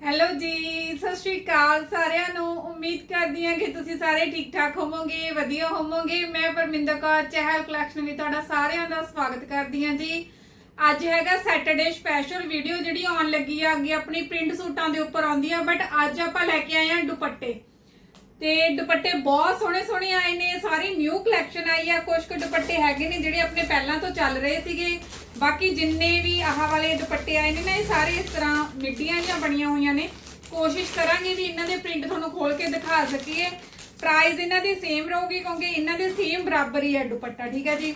Hello ਜੀ, ਸਤਿ ਸ਼੍ਰੀ ਅਕਾਲ ਸਾਰਿਆਂ ਨੂੰ। ਉਮੀਦ ਕਰਦੀ ਹਾਂ ਕਿ ਤੁਸੀਂ ਸਾਰੇ ਠੀਕ ਠਾਕ ਹੋਵੋਗੇ, ਵਧੀਆ ਹੋਵੋਗੇ। ਮੈਂ ਪਰਮਿੰਦਰ ਕੌਰ ਚਹਿਲ ਕਲੈਕਸ਼ਨ ਵਿੱਚ ਤੁਹਾਡਾ ਸਾਰਿਆਂ ਦਾ ਸਵਾਗਤ ਕਰਦੀ ਹਾਂ ਜੀ। ਅੱਜ ਹੈਗਾ ਸੈਟਰਡੇ ਸਪੈਸ਼ਲ ਵੀਡੀਓ ਜਿਹੜੀ ਆਉਣ ਲੱਗੀ ਆ, ਅੱਗੇ ਆਪਣੀ ਪ੍ਰਿੰਟ ਸੂਟਾਂ ਦੇ ਉੱਪਰ ਆਉਂਦੀ ਆ ਬਟ ਅੱਜ ਆਪਾਂ ਲੈ ਕੇ ਆਏ ਆ ਦੁਪੱਟੇ। ਤੇ ਦੁਪੱਟੇ ਬਹੁਤ ਸੋਹਣੇ ਸੋਹਣੇ ਆਏ ਨੇ, ਸਾਰੀ ਨਿਊ ਕਲੈਕਸ਼ਨ ਆਈ ਆ। ਕੁਝ ਕੁ ਦੁਪੱਟੇ ਹੈਗੇ ਨੇ ਜਿਹੜੇ ਆਪਣੇ ਪਹਿਲਾਂ ਤੋਂ ਚੱਲ ਰਹੇ ਸੀਗੇ। ਬਾਕੀ ਜਿੰਨੇ ਵੀ ਆਹ ਵਾਲੇ ਦੁਪੱਟੇ ਆਏ ਨੇ ਨਾ, ਇਹ ਸਾਰੇ ਇਸ ਤਰ੍ਹਾਂ ਮਿੱਡੀਆਂ ਜਿਹੀਆਂ ਬਣੀਆਂ ਹੋਈਆਂ ਨੇ। ਕੋਸ਼ਿਸ਼ ਕਰਾਂਗੇ ਵੀ ਇਹਨਾਂ ਦੇ ਪ੍ਰਿੰਟ ਤੁਹਾਨੂੰ ਖੋਲ ਕੇ ਦਿਖਾ ਸਕੀਏ। ਪ੍ਰਾਈਸ ਇਹਨਾਂ ਦੀ ਸੇਮ ਰਹੂਗੀ ਕਿਉਂਕਿ ਇਹਨਾਂ ਦੇ ਸੇਮ ਬਰਾਬਰ ਹੀ ਹੈ ਦੁਪੱਟਾ, ਠੀਕ ਹੈ ਜੀ?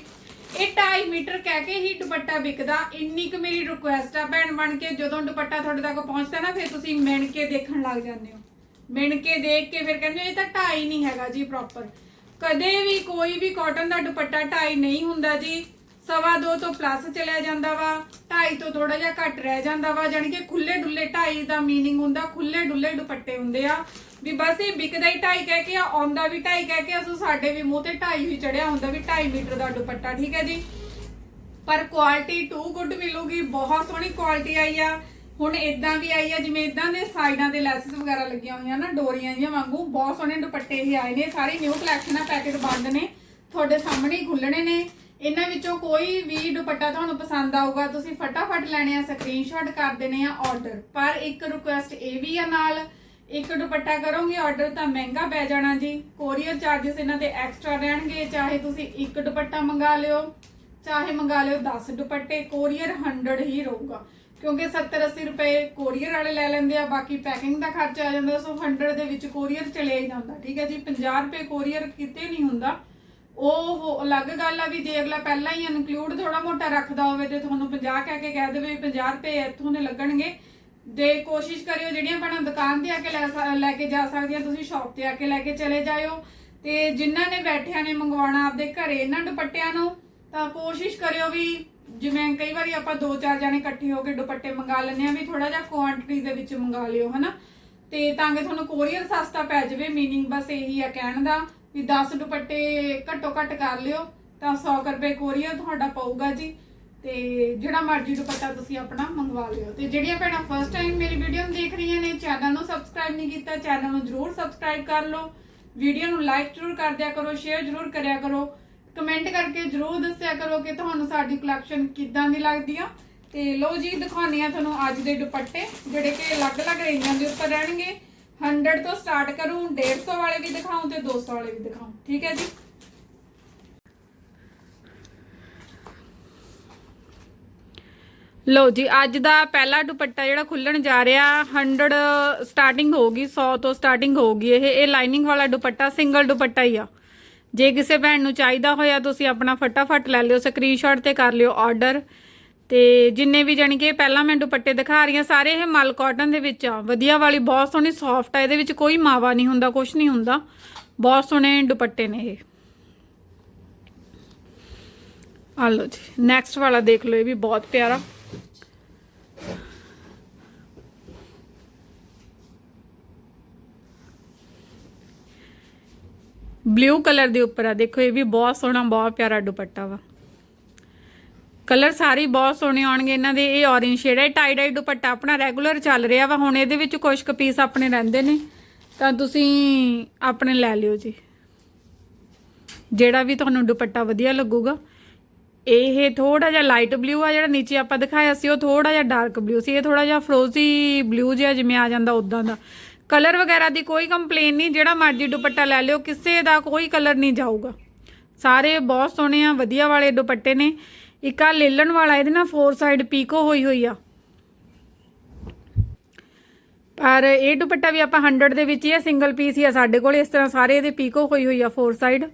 ਇਹ 2.5 ਮੀਟਰ ਕਹਿ ਕੇ ਹੀ ਦੁਪੱਟਾ ਵਿਕਦਾ। ਇੰਨੀ ਕੁ ਮੇਰੀ ਰਿਕੁਐਸਟ ਆ ਭੈਣ ਬਣ ਕੇ, ਜਦੋਂ ਦੁਪੱਟਾ ਤੁਹਾਡੇ ਤੱਕ ਪਹੁੰਚਦਾ ਨਾ, ਫਿਰ ਤੁਸੀਂ ਮਿਣ ਕੇ ਦੇਖਣ ਲੱਗ ਜਾਂਦੇ ਹੋ। ਮਿਣ ਕੇ ਦੇਖ ਕੇ ਫਿਰ ਕਹਿੰਦੇ ਇਹ ਤਾਂ 2.5 ਨਹੀਂ ਹੈਗਾ ਜੀ ਪ੍ਰੋਪਰ ਕਦੇ ਵੀ ਕੋਈ ਵੀ ਕਾਟਨ ਦਾ ਦੁਪੱਟਾ 2.5 ਨਹੀਂ ਹੁੰਦਾ ਜੀ। ਸਵਾ ਦੋ ਤੋਂ ਪਲੱਸ ਚਲਿਆ ਜਾਂਦਾ ਵਾ 2.5 ਤੋਂ ਥੋੜਾ ਜਿਹਾ ਘੱਟ ਰਹਿ ਜਾਂਦਾ ਵਾ ਜਾਣੀ ਕਿ ਖੁੱਲੇ ਡੁੱਲੇ 2.5 ਦਾ मीनिंग ਹੁੰਦਾ ਖੁੱਲੇ ਡੁੱਲੇ ਦੁਪੱਟੇ ਹੁੰਦੇ ਆ ਵੀ ਬਸ ਇਹ ਵਿਕਦਾ ਹੀ 2.5 ਕਹਿ ਕੇ ਆ ਆਉਂਦਾ ਵੀ 2.5 ਕਹਿ ਕੇ ਅਸੂ ਸਾਡੇ ਵੀ ਮੂੰਹ ਤੇ 2.5 ਹੀ ਚੜਿਆ ਹੁੰਦਾ ਵੀ 2.5 ਮੀਟਰ ਦਾ ਦੁਪੱਟਾ ਠੀਕ ਹੈ ਜੀ ਪਰ ਕੁਆਲਿਟੀ ਟੂ ਗੁੱਡ ਮਿਲੂਗੀ ਬਹੁਤ ਸੋਹਣੀ ਕੁਆਲਿਟੀ ਆਈ ਆ ਹੁਣ ਇਦਾਂ ਵੀ ਆਈ ਆ ਜਿਵੇਂ ਇਦਾਂ ਦੇ ਸਾਈਡਾਂ ਤੇ ਲੈਸਸ ਵਗੈਰਾ ਲੱਗੀਆਂ ਹੋਈਆਂ ਨਾ ਡੋਰੀਆਂ ਜਿਹੀਆਂ ਵਾਂਗੂ ਬਹੁਤ ਸੋਹਣੇ ਦੁਪੱਟੇ ਹੀ ਆਏ ਨੇ ਸਾਰੀ ਨਿਊ ਕਲੈਕਸ਼ਨ ਆ ਪੈਕੇਟ ਬੰਦ ਨੇ ਤੁਹਾਡੇ ਸਾਹਮਣੇ ਹੀ ਖੁੱਲਣੇ ਨੇ ਇਹਨਾਂ ਵਿੱਚੋਂ ਕੋਈ ਵੀ ਦੁਪੱਟਾ ਤੁਹਾਨੂੰ ਪਸੰਦ ਆਊਗਾ, ਤੁਸੀਂ ਫਟਾਫਟ ਲੈਣੇ ਆ ਸਕਰੀਨਸ਼ਾਟ ਕਰ ਦੇਣੇ ਆ ਆਰਡਰ ਪਰ ਇੱਕ ਰਿਕੁਐਸਟ ਇਹ ਵੀ ਆ ਨਾਲ, ਇੱਕ ਦੁਪੱਟਾ ਕਰੋਗੇ ਆਰਡਰ ਤਾਂ ਮਹਿੰਗਾ ਪੈ ਜਾਣਾ ਜੀ। ਕੋਰੀਅਰ ਚਾਰजेस ਇਹਨਾਂ ਦੇ ਐਕਸਟਰਾ ਰਹਿਣਗੇ, ਚਾਹੇ ਤੁਸੀਂ ਇੱਕ ਦੁਪੱਟਾ ਮੰਗਾ ਲਿਓ, ਚਾਹੇ ਮੰਗਾ ਲਿਓ 10 ਦੁਪੱਟੇ ਕੋਰੀਅਰ 100 ਹੀ ਰਹੂਗਾ। ਕਿਉਂਕਿ 70 80 ਰੁਪਏ ਕੋਰੀਅਰ ਵਾਲੇ ਲੈ ਲੈਂਦੇ ਆ, ਬਾਕੀ ਪੈਕਿੰਗ ਦਾ ਖਰਚਾ ਆ ਜਾਂਦਾ, ਸੋ 100 ਦੇ ਵਿੱਚ ਕੋਰੀਅਰ ਚਲੇ ਹੀ ਜਾਂਦਾ। ਠੀਕ ਹੈ ਜੀ 50 ਰੁਪਏ ਕੋਰੀਅਰ ਕਿਤੇ ਨਹੀਂ ਹੁੰਦਾ। ਉਹ ਹੋ- ਅਲੱਗ ਗੱਲ ਆ ਵੀ ਜੇ ਅਗਲਾ ਪਹਿਲਾਂ ਹੀ ਇਨਕਲੂਡ ਥੋੜਾ ਮੋਟਾ ਰੱਖਦਾ ਹੋਵੇ ਤੇ ਤੁਹਾਨੂੰ 50 ਕਹਿ ਕੇ ਕਹਿ ਦੇਵੇ 50 ਰੁਪਏ ਇੱਥੋਂ ਦੇ ਲੱਗਣਗੇ ਦੇ ਕੋਸ਼ਿਸ਼ ਕਰਿਓ ਜਿਹੜੀਆਂ ਭੈਣਾਂ ਦੁਕਾਨ ਤੇ ਆ ਕੇ ਲੈ ਸਕ- ਲੈ ਕੇ ਜਾ ਸਕਦੀਆਂ ਤੁਸੀਂ ਸ਼ਾਪ ਤੇ ਆ ਕੇ ਲੈ ਕੇ ਚਲੇ ਜਾਇਓ ਤੇ ਜਿਨ੍ਹਾਂ ਨੇ ਬੈਠਿਆਂ ਨੇ ਮੰਗਵਾਉਣਾ ਆਪਦੇ ਘਰੇ ਇਹਨਾਂ ਦੁਪੱਟਿਆਂ ਨੂੰ ਤਾਂ ਕੋਸ਼ਿਸ਼ ਕਰਿਓ ਵੀ ਜਿਵੇਂ ਕਈ ਵਾਰੀ ਆਪਾਂ ਦੋ ਚਾਰ ਜਣੇ ਇਕੱਠੇ ਹੋ ਕੇ ਦੁਪੱਟੇ ਮੰਗਾ ਲੈਂਦੇ ਆ ਵੀ ਥੋੜਾ ਜਿਹਾ ਕੁਆਂਟੀਟੀ ਦੇ ਵਿੱਚ ਮੰਗਾ ਲਿਓ ਹਨਾ ਤੇ ਤਾਂ ਕਿ ਤੁਹਾਨੂੰ ਕੋਰੀਅਰ ਸਸਤਾ ਪੈ ਜਾਵੇ मीनिंग ਬਸ ਇਹੀ ਆ ਕਹਿਣ ਦਾ ਵੀ 10 ਦੁਪੱਟੇ ਘੱਟੋ ਘੱਟ ਕਰ ਲਿਓ, ਤਾਂ 100 ਕੁ ਰੁਪਏ ਕੋਰੀਅਰ ਤੁਹਾਡਾ ਪਊਗਾ ਜੀ। ਤੇ ਜਿਹੜਾ ਮਰਜ਼ੀ ਦੁਪੱਟਾ ਤੁਸੀਂ ਆਪਣਾ ਮੰਗਵਾ ਲਿਓ। ਤੇ ਜਿਹੜੀਆਂ ਭੈਣਾਂ ਫਸਟ ਟਾਈਮ ਮੇਰੀ ਵੀਡੀਓ ਨੂੰ ਦੇਖ ਰਹੀਆਂ ਨੇ ਚੈਨਲ ਨੂੰ ਸਬਸਕ੍ਰਾਈਬ ਨਹੀਂ ਕੀਤਾ ਚੈਨਲ ਨੂੰ ਜਰੂਰ ਸਬਸਕ੍ਰਾਈਬ ਕਰ ਲਓ। ਵੀਡੀਓ ਨੂੰ ਲਾਈਕ ਜਰੂਰ ਕਰ ਦਿਆ ਕਰੋ ਸ਼ੇਅਰ ਜਰੂਰ ਕਰਿਆ ਕਰੋ। ਕਮੈਂਟ ਕਰਕੇ ਜਰੂਰ ਦੱਸਿਆ ਕਰੋ ਕਿ ਤੁਹਾਨੂੰ ਸਾਡੀ ਕਲੈਕਸ਼ਨ ਕਿੱਦਾਂ ਦੀ ਲੱਗਦੀ ਆ। ਤੇ ਲੋ ਜੀ, ਦਿਖਾਉਂਦੇ ਆ ਤੁਹਾਨੂੰ ਅੱਜ ਦੇ ਦੁਪੱਟੇ, ਜਿਹੜੇ ਕਿ ਅਲੱਗ-ਅਲੱਗ ਰੇਂਜਾਂ ਦੇ ਉੱਪਰ ਰਹਿਣਗੇ। 100 ਤੋਂ ਸਟਾਰਟ ਕਰੂੰ 150 ਵਾਲੇ ਵੀ ਦਿਖਾਉਂ ਤੇ 200 ਵਾਲੇ ਵੀ ਦਿਖਾਉਂ। ਠੀਕ ਹੈ ਜੀ? ਲੋ ਜੀ, ਅੱਜ ਦਾ ਪਹਿਲਾ ਦੁਪੱਟਾ ਜਿਹੜਾ ਖੁੱਲਣ ਜਾ ਰਿਹਾ 100 ਸਟਾਰਟਿੰਗ ਹੋਊਗੀ 100 ਤੋਂ ਸਟਾਰਟਿੰਗ ਹੋਊਗੀ ਇਹ। ਇਹ ਲਾਈਨਿੰਗ ਵਾਲਾ ਦੁਪੱਟਾ, ਸਿੰਗਲ ਦੁਪੱਟਾ ਹੀ ਆ। ਜੇ ਕਿਸੇ ਭੈਣ ਨੂੰ ਚਾਹੀਦਾ ਹੋਇਆ, ਤੁਸੀਂ ਆਪਣਾ ਫਟਾਫਟ ਲੈ ਲਿਓ ਸਕਰੀਨਸ਼ਾਟ ਤੇ ਕਰ ਲਿਓ ਆਰਡਰ ਤੇ ਜਿੰਨੇ ਵੀ ਜਾਣੀ ਕਿ ਪਹਿਲਾਂ ਮੈਂ ਦੁਪੱਟੇ ਦਿਖਾ ਰਹੀ ਹਾਂ, ਸਾਰੇ ਇਹ ਮਲ ਕਾਟਨ ਦੇ ਵਿੱਚ ਆ। ਵਧੀਆ ਵਾਲੀ, ਬਹੁਤ ਸੋਹਣੀ ਸੌਫਟ ਆ, ਇਹਦੇ ਵਿੱਚ ਕੋਈ ਮਾਵਾ ਨਹੀਂ ਹੁੰਦਾ ਕੁਝ ਨਹੀਂ ਹੁੰਦਾ। ਬਹੁਤ ਸੋਹਣੇ ਦੁਪੱਟੇ ਨੇ ਇਹ। ਆ ਲਓ ਜੀ ਨੈਕਸਟ ਵਾਲਾ ਦੇਖ ਲਓ, ਇਹ ਵੀ ਬਹੁਤ ਪਿਆਰਾ। ਬਲੂ ਕਲਰ ਦੇ ਉੱਪਰ ਆ, ਦੇਖੋ, ਇਹ ਵੀ ਬਹੁਤ ਸੋਹਣਾ, ਬਹੁਤ ਪਿਆਰਾ ਦੁਪੱਟਾ ਵਾ। ਕਲਰ ਸਾਰੇ ਬਹੁਤ ਸੋਹਣੇ ਆਉਣਗੇ ਇਹਨਾਂ ਦੇ, ਇਹ ਔਰੇਂਜ ਸ਼ੇਡ ਹੈ ਟਾਈ ਡਾਈ ਦੁਪੱਟਾ ਆਪਣਾ ਰੈਗੂਲਰ ਚੱਲ ਰਿਹਾ ਵਾ, ਹੁਣ ਇਹਦੇ ਵਿੱਚ ਕੁਝ ਕੁ ਪੀਸ ਆਪਣੇ ਰਹਿੰਦੇ ਨੇ, ਤਾਂ ਤੁਸੀਂ ਆਪਣੇ ਲੈ ਲਿਓ ਜੀ। ਜਿਹੜਾ ਵੀ ਤੁਹਾਨੂੰ ਦੁਪੱਟਾ ਵਧੀਆ ਲੱਗੂਗਾ। ਇਹ ਥੋੜਾ ਜਿਹਾ ਲਾਈਟ ਬਲੂ ਆ, ਜਿਹੜਾ ਨੀਚੇ ਆਪਾਂ ਦਿਖਾਇਆ ਸੀ, ਉਹ ਥੋੜਾ ਜਿਹਾ ਡਾਰਕ ਬਲੂ ਸੀ, ਇਹ ਥੋੜਾ ਜਿਹਾ ਫਰੋਜ਼ੀ ਬਲੂ ਜਿਹਾ ਜਿਵੇਂ ਆ ਜਾਂਦਾ ਉਦਾਂ ਦਾ। ਕਲਰ ਵਗੈਰਾ ਦੀ ਕੋਈ ਕੰਪਲੇਨ ਨਹੀਂ, ਜਿਹੜਾ ਮਰਜ਼ੀ ਦੁਪੱਟਾ ਲੈ ਲਿਓ, ਕਿਸੇ ਦਾ ਕੋਈ ਕਲਰ ਨਹੀਂ ਜਾਊਗਾ। ਸਾਰੇ ਬਹੁਤ ਸੋਹਣੇ ਆ, ਵਧੀਆ ਵਾਲੇ ਦੁਪੱਟੇ ਨੇ। ਇੱਕ ਆ ਲੇਲਣ ਵਾਲਾ, ਇਹਦੇ ਨਾਲ ਫੋਰ ਸਾਈਡ ਪੀਕੋ ਹੋਈ ਹੋਈ ਆ। ਪਰ ਇਹ ਦੁਪੱਟਾ ਵੀ ਆਪਾਂ 100 ਦੇ ਵਿੱਚ ਹੀ ਆ ਸਿੰਗਲ ਪੀਸ ਹੀ ਆ ਸਾਡੇ ਕੋਲ, ਇਸ ਤਰ੍ਹਾਂ ਸਾਰੇ ਇਹਦੇ ਪੀਕੋ ਹੋਈ ਹੋਈ ਆ ਫੋਰ ਸਾਈਡ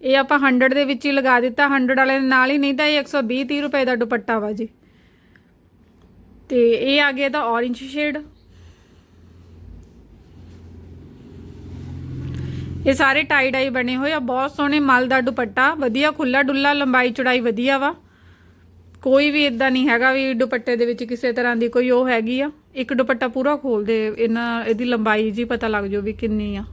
ਇਹ ਆਪਾਂ 100 ਦੇ ਵਿੱਚ ਹੀ ਲਗਾ ਦਿੱਤਾ 100 ਵਾਲੇ ਦੇ ਨਾਲ ਹੀ ਨਹੀਂ ਤਾਂ ਇਹ 120 30 ਰੁਪਏ ਦਾ ਦੁਪੱਟਾ ਵਾ ਜੀ। ਤੇ ਇਹ ਆ ਗਿਆ ਤਾਂ orange ਸ਼ੇਡ ਇਹ ਸਾਰੇ ਟਾਈ ਡਾਈ ਬਣੇ ਹੋਏ ਆ, ਬਹੁਤ ਸੋਹਣੇ ਮਲ ਦਾ ਦੁਪੱਟਾ, ਵਧੀਆ ਖੁੱਲਾ ਡੁੱਲਾ ਲੰਬਾਈ ਚੌੜਾਈ ਵਧੀਆ ਵਾ। ਕੋਈ ਵੀ ਇਦਾਂ ਨਹੀਂ ਹੈਗਾ ਵੀ ਦੁਪੱਟੇ ਦੇ ਵਿੱਚ ਕਿਸੇ ਤਰ੍ਹਾਂ ਦੀ ਕੋਈ ਉਹ ਹੈਗੀ ਆ। ਇੱਕ ਦੁਪੱਟਾ ਪੂਰਾ ਖੋਲ ਦੇ ਇਹਨਾਂ, ਇਹਦੀ ਲੰਬਾਈ ਜੀ ਪਤਾ ਲੱਗ ਜਾਓ ਵੀ ਕਿੰਨੀ ਆ।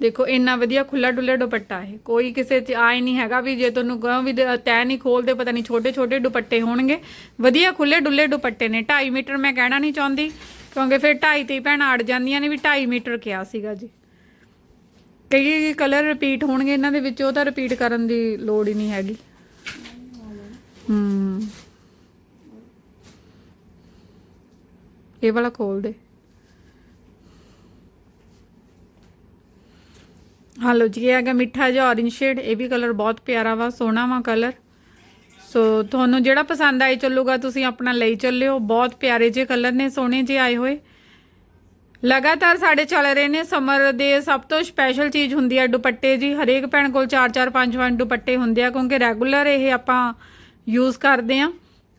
ਦੇਖੋ, ਇੰਨਾ ਵਧੀਆ ਖੁੱਲਾ ਡੁੱਲਾ ਦੁਪੱਟਾ ਹੈ ਕੋਈ ਕਿਸੇ ਚ ਆਏ ਨਹੀਂ ਹੈਗਾ ਵੀ ਜੇ ਤੁਹਾਨੂੰ ਕਹੋ ਵੀ ਦ- ਤੈਅ ਨਹੀਂ ਖੋਲਦੇ, ਪਤਾ ਨਹੀਂ ਛੋਟੇ ਛੋਟੇ ਦੁਪੱਟੇ ਹੋਣਗੇ। ਵਧੀਆ ਖੁੱਲੇ ਡੁੱਲੇ ਦੁਪੱਟੇ ਨੇ। 2.5 ਮੀਟਰ ਮੈਂ ਕਹਿਣਾ ਨਹੀਂ ਚਾਹੁੰਦੀ, ਕਿਉਂਕਿ ਫਿਰ 2.5 ਤੇ ਹੀ ਭੈਣਾਂ ਅੜ ਜਾਂਦੀਆਂ ਨੇ ਵੀ 2.5 ਮੀਟਰ ਕਿਹਾ ਸੀਗਾ ਜੀ। ਕਈ ਕਲਰ ਰਿਪੀਟ ਹੋਣਗੇ ਇਹਨਾਂ ਦੇ ਵਿੱਚ, ਉਹ ਤਾਂ ਰਿਪੀਟ ਕਰਨ ਦੀ ਲੋੜ ਹੀ ਨਹੀਂ ਹੈਗੀ। ਹੂੰ। ਇਹ ਵਾਲਾ ਖੋਲ ਦੇ। ਹਲੋ ਜੀ, ਇਹ ਹੈਗਾ ਮਿੱਠਾ ਜਿਹਾ orange ਸ਼ੇਡ ਇਹ ਵੀ ਕਲਰ ਬਹੁਤ ਪਿਆਰਾ ਵਾ, ਸੋਹਣਾ ਵਾ ਕਲਰ ਸੋ ਤੁਹਾਨੂੰ ਜਿਹੜਾ ਪਸੰਦ ਆਏ ਚੱਲੂਗਾ, ਤੁਸੀਂ ਆਪਣਾ ਲਈ ਚੱਲਿਓ। ਬਹੁਤ ਪਿਆਰੇ ਜਿਹੇ ਕਲਰ ਨੇ, ਸੋਹਣੇ ਜਿਹੇ ਆਏ ਹੋਏ। ਲਗਾਤਾਰ ਸਾਡੇ ਚੱਲ ਰਹੇ ਨੇ ਸਮਰ ਦੇ ਸਭ ਤੋਂ ਸਪੈਸ਼ਲ ਚੀਜ਼ ਹੁੰਦੀ ਹੈ ਦੁਪੱਟੇ ਜੀ। ਹਰੇਕ ਭੈਣ ਕੋਲ 4-4 5-5 ਦੁਪੱਟੇ ਹੁੰਦੇ ਆ ਕਿਉਂਕਿ ਰੈਗੂਲਰ ਇਹ ਆਪਾਂ ਯੂਜ਼ ਕਰਦੇ ਆ।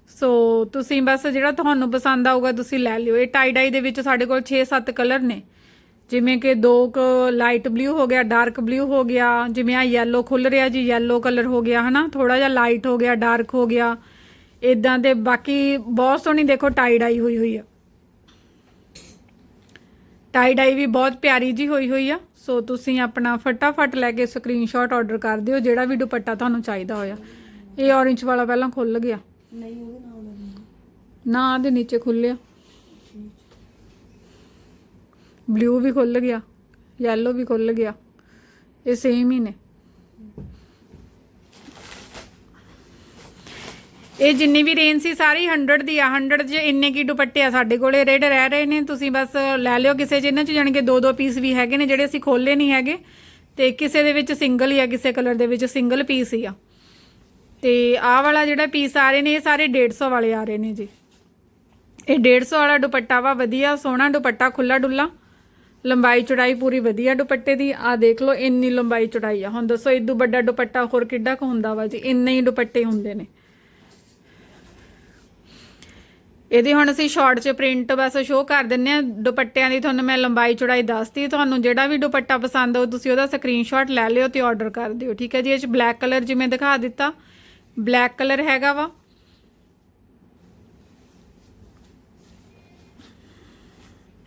ਸੋ ਤੁਸੀਂ ਬਸ ਜਿਹੜਾ ਤੁਹਾਨੂੰ ਪਸੰਦ ਆਊਗਾ ਤੁਸੀਂ ਲੈ ਲਿਓ। ਇਹ ਟਾਈ ਡਾਈ ਦੇ ਵਿੱਚ ਸਾਡੇ ਕੋਲ 6-7 ਕਲਰ ਨੇ। ਜਿਵੇਂ ਕਿ ਦੋ ਕ ਲਾਈਟ ਬਲੂ ਹੋ ਗਿਆ ਡਾਰਕ ਬਲੂ ਹੋ ਗਿਆ, ਜਿਵੇਂ ਆ ਯੈਲੋ ਖੁੱਲ ਰਿਹਾ ਜੀ ਯੈਲੋ ਕਲਰ ਹੋ ਗਿਆ, ਹਨਾ? ਥੋੜਾ ਜਿਹਾ ਲਾਈਟ ਹੋ ਗਿਆ ਡਾਰਕ ਹੋ ਗਿਆ। ਇਦਾਂ ਦੇ ਬਾਕੀ ਬਹੁਤ ਸੋਹਣੀ ਦੇਖੋ ਟਾਈ ਡਾਈ ਹੋਈ ਹੋਈ ਆ। ਟਾਈ ਡਾਈ ਵੀ ਬਹੁਤ ਪਿਆਰੀ ਜੀ ਹੋਈ ਹੋਈ ਆ। ਸੋ ਤੁਸੀਂ ਆਪਣਾ ਫਟਾਫਟ ਲੈ ਕੇ ਸਕਰੀਨਸ਼ਾਟ ਆਰਡਰ ਕਰ ਦਿਓ ਜਿਹੜਾ ਵੀ ਦੁਪੱਟਾ ਤੁਹਾਨੂੰ ਚਾਹੀਦਾ ਹੋਇਆ। ਇਹ orange ਵਾਲਾ ਪਹਿਲਾਂ ਖੁੱਲ ਗਿਆ। ਨਹੀਂ ਉਹਦੇ ਨਾਲ ਨਾ ਦੇ ਨੀਚੇ ਖੁੱਲਿਆ। ਬਲੂ ਵੀ ਖੁੱਲ ਗਿਆ ਯੈਲੋ ਵੀ ਖੁੱਲ ਗਿਆ। ਇਹ ਸੇਮ ਹੀ ਨੇ। ਇਹ ਜਿੰਨੀ ਵੀ ਰੇਂਜ ਸੀ ਸਾਰੀ 100 ਦੀ ਆ 100 ਚ ਇੰਨੇ ਕੀ ਦੁਪੱਟੇ ਆ ਸਾਡੇ ਕੋਲੇ? ਰੇਟ ਰਹਿ ਰਹੇ ਨੇ, ਤੁਸੀਂ ਬਸ ਲੈ ਲਿਓ ਕਿਸੇ ਚ। ਇਹਨਾਂ ਚ ਜਾਣ ਕੇ ਦੋ ਦੋ ਪੀਸ ਵੀ ਹੈਗੇ ਨੇ, ਜਿਹੜੇ ਅਸੀਂ ਖੋਲੇ ਨਹੀਂ ਹੈਗੇ। ਤੇ ਕਿਸੇ ਦੇ ਵਿੱਚ ਸਿੰਗਲ ਹੀ ਆ, ਕਿਸੇ ਕਲਰ ਦੇ ਵਿੱਚ ਸਿੰਗਲ ਪੀਸ ਹੀ ਆ। ਤੇ ਆਹ ਵਾਲਾ ਜਿਹੜਾ ਪੀਸ ਆ ਰਹੇ ਨੇ, ਇਹ ਸਾਰੇ 150 ਵਾਲੇ ਆ ਰਹੇ ਨੇ ਜੀ। ਇਹ 150 ਵਾਲਾ ਦੁਪੱਟਾ ਵਾ, ਵਧੀਆ, ਸੋਹਣਾ ਦੁਪੱਟਾ ਖੁੱਲਾ ਡੁੱਲਾ। ਲੰਬਾਈ ਚੌੜਾਈ ਪੂਰੀ ਵਧੀਆ ਦੁਪੱਟੇ ਦੀ। ਆ ਦੇਖ ਲਓ, ਇੰਨੀ ਲੰਬਾਈ ਚੌੜਾਈ ਆ। ਹੁਣ ਦੱਸੋ ਇਦੋਂ ਵੱਡਾ ਦੁਪੱਟਾ ਹੋਰ ਕਿੱਡਾ ਕੁ ਹੁੰਦਾ ਵਾ ਜੀ? ਇੰਨੇ ਹੀ ਦੁਪੱਟੇ ਹੁੰਦੇ ਨੇ। ਇਹਦੀ ਹੁਣ ਅਸੀਂ ਸ਼ਾਰਟ 'ਚ ਪ੍ਰਿੰਟ ਬਸ ਸ਼ੋਅ ਕਰ ਦਿੰਨੇ ਆ। ਦੁਪੱਟਿਆਂ ਦੀ ਤੁਹਾਨੂੰ ਮੈਂ ਲੰਬਾਈ ਚੌੜਾਈ ਦੱਸਤੀ। ਤੁਹਾਨੂੰ ਜਿਹੜਾ ਵੀ ਦੁਪੱਟਾ ਪਸੰਦ ਹੋ ਤੁਸੀਂ ਉਹਦਾ ਸਕਰੀਨਸ਼ਾਟ ਲੈ ਲਿਓ ਤੇ ਆਰਡਰ ਕਰ ਦਿਓ, ਠੀਕ ਹੈ ਜੀ? ਇਹ 'ਚ ਬਲੈਕ ਕਲਰ ਜਿਵੇਂ ਦਿਖਾ ਦਿੱਤਾ। ਬਲੈਕ ਕਲਰ ਹੈਗਾ ਵਾ।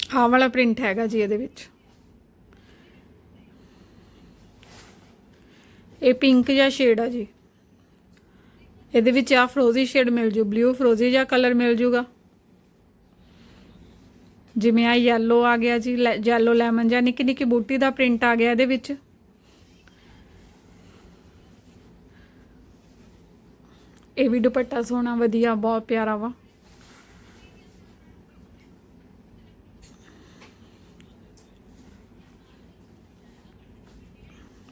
ਆਹ ਵਾਲਾ ਪ੍ਰਿੰਟ ਹੈਗਾ ਜੀ ਇਹਦੇ ਵਿੱਚ। ਇਹ ਪਿੰਕ ਜਿਹਾ ਸ਼ੇਡ ਆ ਜੀ। ਇਹਦੇ ਵਿੱਚ ਆ ਫਰੋਜ਼ੀ ਸ਼ੇਡ ਮਿਲ ਜੂ ਬਲੂ ਫਰੋਜ਼ੀ ਜਿਹਾ ਕਲਰ ਮਿਲ ਜੂਗਾ। ਜਿਵੇਂ ਆ ਯੈਲੋ ਆ ਗਿਆ ਜੀ ਯੈਲੋ ਲੈਮਨ ਜਾਂ ਨਿੱਕੀ ਨਿੱਕੀ ਬੂਟੀ ਦਾ ਪ੍ਰਿੰਟ ਆ ਗਿਆ ਇਹਦੇ ਵਿੱਚ। ਇਹ ਵੀ ਦੁਪੱਟਾ ਸੋਹਣਾ, ਵਧੀਆ, ਬਹੁਤ ਪਿਆਰਾ ਵਾ।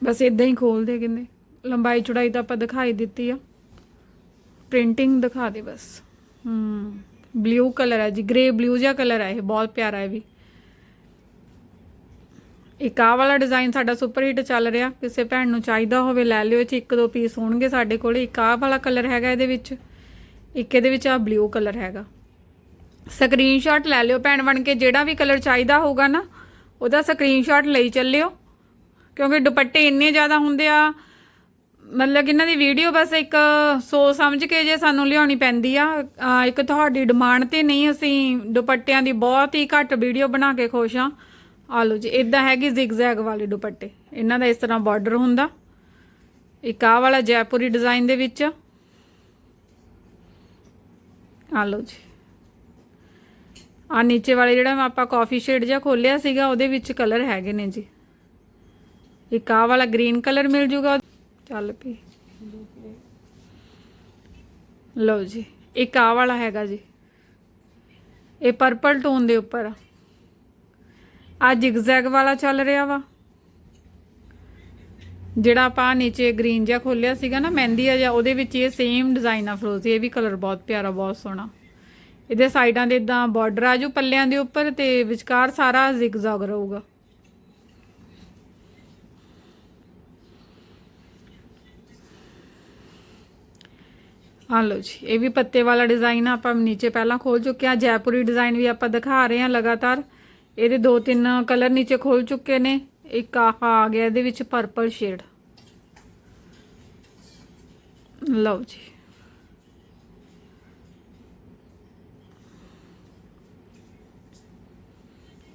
ਬਸ ਇਦਾਂ ਹੀ ਖੋਲਦੇ ਕਹਿੰਦੇ। ਲੰਬਾਈ ਚੌੜਾਈ ਤਾਂ ਆਪਾਂ ਦਿਖਾਈ ਦਿੱਤੀ ਆ। ਪ੍ਰਿੰਟਿੰਗ ਦਿਖਾ ਦੇ ਬਸ। ਹੂੰ। ਬਲੂ ਕਲਰ ਹੈ ਜੀ ਗ੍ਰੇ ਬਲੂ ਜਿਹਾ ਕਲਰ ਹੈ ਇਹ ਬਹੁਤ ਪਿਆਰਾ ਹੈ ਵੀ। ਇੱਕ ਆਹ ਵਾਲਾ ਡਿਜ਼ਾਈਨ ਸਾਡਾ ਸੁਪਰ ਹਿੱਟ ਚੱਲ ਰਿਹਾ ਕਿਸੇ ਭੈਣ ਨੂੰ ਚਾਹੀਦਾ ਹੋਵੇ ਲੈ ਲਿਓ ਇਹ ਚ ਇੱਕ ਦੋ ਪੀਸ ਹੋਣਗੇ ਸਾਡੇ ਕੋਲ ਇੱਕ ਆਹ ਵਾਲਾ ਕਲਰ ਹੈਗਾ ਇਹਦੇ ਵਿੱਚ ਇੱਕ ਇਹਦੇ ਵਿੱਚ ਆ ਬਲੂ ਕਲਰ ਹੈਗਾ। ਸਕਰੀਨਸ਼ਾਟ ਲੈ ਲਿਓ ਭੈਣ ਬਣ ਕੇ ਜਿਹੜਾ ਵੀ ਕਲਰ ਚਾਹੀਦਾ ਹੋਊਗਾ ਨਾ ਉਹਦਾ ਸਕਰੀਨਸ਼ਾਟ ਲਈ ਚੱਲਿਓ ਕਿਉਂਕਿ ਦੁਪੱਟੇ ਇੰਨੇ ਜ਼ਿਆਦਾ ਹੁੰਦੇ ਆ ਮਤਲਬ ਇਹਨਾਂ ਦੀ ਵੀਡੀਓ ਬਸ ਇੱਕ ਸੋਚ ਸਮਝ ਕੇ ਜੇ ਸਾਨੂੰ ਲਿਆਉਣੀ ਪੈਂਦੀ ਆ। ਇੱਕ ਤੁਹਾਡੀ ਡਿਮਾਂਡ ਤੇ ਨਹੀਂ ਅਸੀਂ ਦੁਪੱਟਿਆਂ ਦੀ ਬਹੁਤ ਹੀ ਘੱਟ ਵੀਡੀਓ ਬਣਾ ਕੇ ਖੁਸ਼ ਆ। ਆ ਲਓ ਜੀ ਇਦਾਂ ਹੈਗੀ ਜ਼ਿਗਜ਼ੈਗ ਵਾਲੇ ਦੁਪੱਟੇ। ਇਹਨਾਂ ਦਾ ਇਸ ਤਰ੍ਹਾਂ ਬਾਰਡਰ ਹੁੰਦਾ। ਇੱਕ ਆਹ ਵਾਲਾ ਜੈਪੁਰੀ ਡਿਜ਼ਾਈਨ ਦੇ ਵਿੱਚ। ਆ ਲਓ ਜੀ। ਆ ਨੀਚੇ ਵਾਲੇ ਜਿਹੜਾ ਆਪਾਂ ਕਾਫੀ ਸ਼ੇਡ ਜਿਹਾ ਖੋਲਿਆ ਸੀਗਾ, ਉਹਦੇ ਵਿੱਚ ਕਲਰ ਹੈਗੇ ਨੇ ਜੀ। ਇੱਕ ਆਹ ਵਾਲਾ ਗ੍ਰੀਨ ਕਲਰ ਮਿਲ ਜੂਗਾ। ਚੱਲ ਪਈ। ਲਓ ਜੀ, ਇੱਕ ਆਹ ਵਾਲਾ ਹੈਗਾ ਜੀ। ਇਹ ਪਰਪਲ ਟੋਨ ਦੇ ਉੱਪਰ ਆ। ਜਿਗਜ਼ੈਗ ਵਾਲਾ ਚੱਲ ਰਿਹਾ ਵਾ। ਜਿਹੜਾ ਆਪਾਂ ਨੀਚੇ ਗ੍ਰੀਨ ਜਿਹਾ ਖੋਲਿਆ ਸੀਗਾ ਨਾ, ਮਹਿੰਦੀ ਆ ਜਾਂ ਉਹਦੇ ਵਿੱਚ ਇਹ ਸੇਮ ਡਿਜ਼ਾਈਨ ਆ ਫਰੋਜ਼ੀ ਇਹ ਵੀ ਕਲਰ ਬਹੁਤ ਪਿਆਰਾ, ਬਹੁਤ ਸੋਹਣਾ। ਇਹਦੇ ਸਾਈਡਾਂ ਦੇ ਇਦਾਂ ਬਾਰਡਰ ਆ ਜੋ ਪੱਲਿਆਂ ਦੇ ਉੱਪਰ ਤੇ ਵਿਚਕਾਰ ਸਾਰਾ ਜ਼ਿਗਜ਼ੈਗ ਰਹੂਗਾ। ਆ ਲਓ ਜੀ, ਇਹ ਵੀ ਪੱਤੇ ਵਾਲਾ ਡਿਜ਼ਾਈਨ ਆ, ਆਪਾਂ ਨੀਚੇ ਪਹਿਲਾਂ ਖੋਲ ਚੁੱਕੇ ਆ ਜੈਪੁਰੀ ਡਿਜ਼ਾਈਨ ਵੀ ਆਪਾਂ ਦਿਖਾ ਰਹੇ ਆ ਲਗਾਤਾਰ। ਇਹਦੇ ਦੋ ਤਿੰਨ ਕਲਰ ਨੀਚੇ ਖੋਲ ਚੁੱਕੇ ਨੇ, ਇੱਕ ਆਹ ਆ ਗਿਆ, ਇਹਦੇ ਵਿੱਚ ਪਰਪਲ ਸ਼ੇਡ ਲਓ ਜੀ।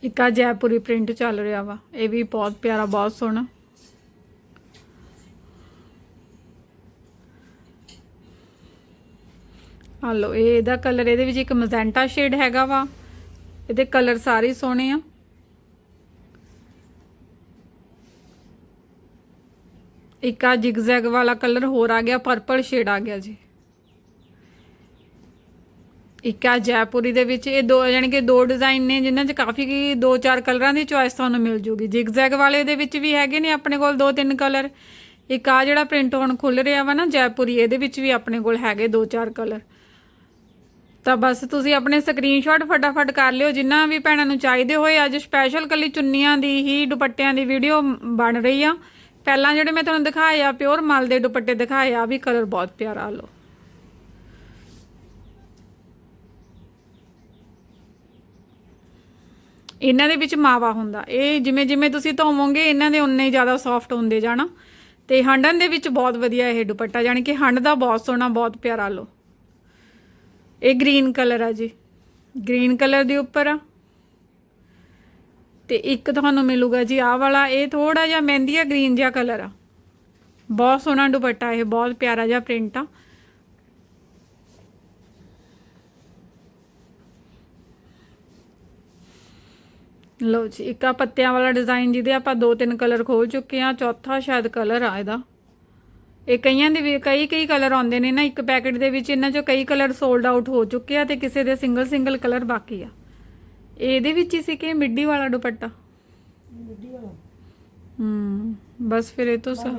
ਇੱਕ ਆ ਜੈਪੁਰੀ ਪ੍ਰਿੰਟ ਚੱਲ ਰਿਹਾ ਵਾ, ਇਹ ਵੀ ਬਹੁਤ ਪਿਆਰਾ, ਬਹੁਤ ਸੋਹਣਾ। ਆ ਲੋ ਇਹ ਇਹਦਾ ਕਲਰ ਇਹਦੇ ਵਿੱਚ ਇੱਕ ਮਜ਼ੈਂਟਾ ਸ਼ੇਡ ਹੈਗਾ ਵਾ। ਇਹਦੇ ਕਲਰ ਸਾਰੇ ਸੋਹਣੇ ਆ। ਇੱਕ ਆ ਜਿਗਜ਼ੈਗ ਵਾਲਾ ਕਲਰ ਹੋਰ ਆ ਗਿਆ ਪਰਪਲ ਸ਼ੇਡ ਆ ਗਿਆ ਜੀ। ਇੱਕ ਆ ਜੈਪੁਰੀ ਦੇ ਵਿੱਚ, ਇਹ ਦੋ ਯਾਨੀ ਕਿ ਦੋ ਡਿਜ਼ਾਈਨ ਨੇ, ਜਿਨ੍ਹਾਂ 'ਚ ਕਾਫੀ ਕੀ ਦੋ ਚਾਰ ਕਲਰਾਂ ਦੀ ਚੋਇਸ ਤੁਹਾਨੂੰ ਮਿਲ ਜੂਗੀ। ਜਿਗਜ਼ੈਗ ਵਾਲੇ ਦੇ ਵਿੱਚ ਵੀ ਹੈਗੇ ਨੇ ਆਪਣੇ ਕੋਲ ਦੋ ਤਿੰਨ ਕਲਰ ਇੱਕ ਆ ਜਿਹੜਾ ਪ੍ਰਿੰਟ ਹੁਣ ਖੁੱਲ ਰਿਹਾ ਵਾ ਨਾ ਜੈਪੁਰੀ, ਇਹਦੇ ਵਿੱਚ ਵੀ ਆਪਣੇ ਕੋਲ ਹੈਗੇ ਦੋ ਚਾਰ ਕਲਰ ਤਾਂ ਬਸ ਤੁਸੀਂ ਆਪਣੇ ਸਕਰੀਨਸ਼ਾਟ ਫਟਾਫਟ ਕਰ ਲਿਓ, ਜਿੰਨਾ ਵੀ ਭੈਣਾਂ ਨੂੰ ਚਾਹੀਦੇ ਹੋਏ, ਅੱਜ ਸਪੈਸ਼ਲ ਕੱਲੀ ਚੁੰਨੀਆਂ ਦੀ ਹੀ ਦੁਪੱਟਿਆਂ ਦੀ ਵੀਡੀਓ ਬਣ ਰਹੀ ਆ। ਪਹਿਲਾਂ ਜਿਹੜੇ ਮੈਂ ਤੁਹਾਨੂੰ ਦਿਖਾਏ ਆ ਪਿਓਰ ਮਲ ਦੇ ਦੁਪੱਟੇ ਦਿਖਾਏ ਆ ਵੀ ਕਲਰ ਬਹੁਤ ਪਿਆਰਾ ਲੋ ਇਹਨਾਂ ਦੇ ਵਿੱਚ ਮਾਵਾ ਹੁੰਦਾ। ਇਹ ਜਿਵੇਂ ਜਿਵੇਂ ਤੁਸੀਂ ਧੋਵੋਗੇ, ਇਹਨਾਂ ਦੇ ਉਨੇ ਹੀ ਜ਼ਿਆਦਾ ਸੌਫਟ ਹੁੰਦੇ ਜਾਣਾ। ਤੇ ਹੰਡਨ ਦੇ ਵਿੱਚ ਬਹੁਤ ਵਧੀਆ ਇਹ ਦੁਪੱਟਾ, ਜਾਣੀ ਕਿ ਹੰਡ ਦਾ ਬਹੁਤ ਸੋਹਣਾ, ਬਹੁਤ ਪਿਆਰਾ ਲੋ ਇਹ ਗ੍ਰੀਨ ਕਲਰ ਆ ਜੀ। ਗ੍ਰੀਨ ਕਲਰ ਦੇ ਉੱਪਰ ਆ। ਤੇ ਇੱਕ ਤੁਹਾਨੂੰ ਮਿਲੂਗਾ ਜੀ, ਆਹ ਵਾਲਾ, ਇਹ ਥੋੜਾ ਜਿਹਾ ਮਹਿੰਦੀ ਆ, ਗ੍ਰੀਨ ਜਿਹਾ ਕਲਰ ਆ। ਬਹੁਤ ਸੋਹਣਾ ਦੁਪੱਟਾ ਇਹ, ਬਹੁਤ ਪਿਆਰਾ ਜਿਹਾ ਪ੍ਰਿੰਟ ਆ। ਲਓ ਜੀ, ਇੱਕ ਆ ਪੱਤਿਆਂ ਵਾਲਾ ਡਿਜ਼ਾਈਨ ਜਿਹਦੇ ਆਪਾਂ ਦੋ ਤਿੰਨ ਕਲਰ ਖੋਲ ਚੁੱਕੇ ਆ, ਚੌਥਾ ਸ਼ਾਇਦ ਕਲਰ ਆ ਇਹਦਾ। ਇਹ ਕਈਆਂ ਦੇ ਵੀ ਕਈ ਕਈ ਕਲਰ ਆਉਂਦੇ ਨੇ ਨਾ ਇੱਕ ਪੈਕੇਟ ਦੇ ਵਿੱਚ ਇਹਨਾਂ ਚੋਂ ਕਈ ਕਲਰ ਸੋਲਡ ਆਊਟ ਹੋ ਚੁੱਕੇ ਆ ਤੇ ਕਿਸੇ ਦੇ ਸਿੰਗਲ ਸਿੰਗਲ ਕਲਰ ਬਾਕੀ ਆ। ਇਹਦੇ ਵਿੱਚ ਹੀ ਸੀ ਕਿ ਮਿੱਡੀ ਵਾਲਾ ਦੁਪੱਟਾ? ਮਿੱਡੀ ਵਾਲਾ। ਹੂੰ ਬਸ ਫਿਰ ਇਹ ਤੋਂ ਸਾ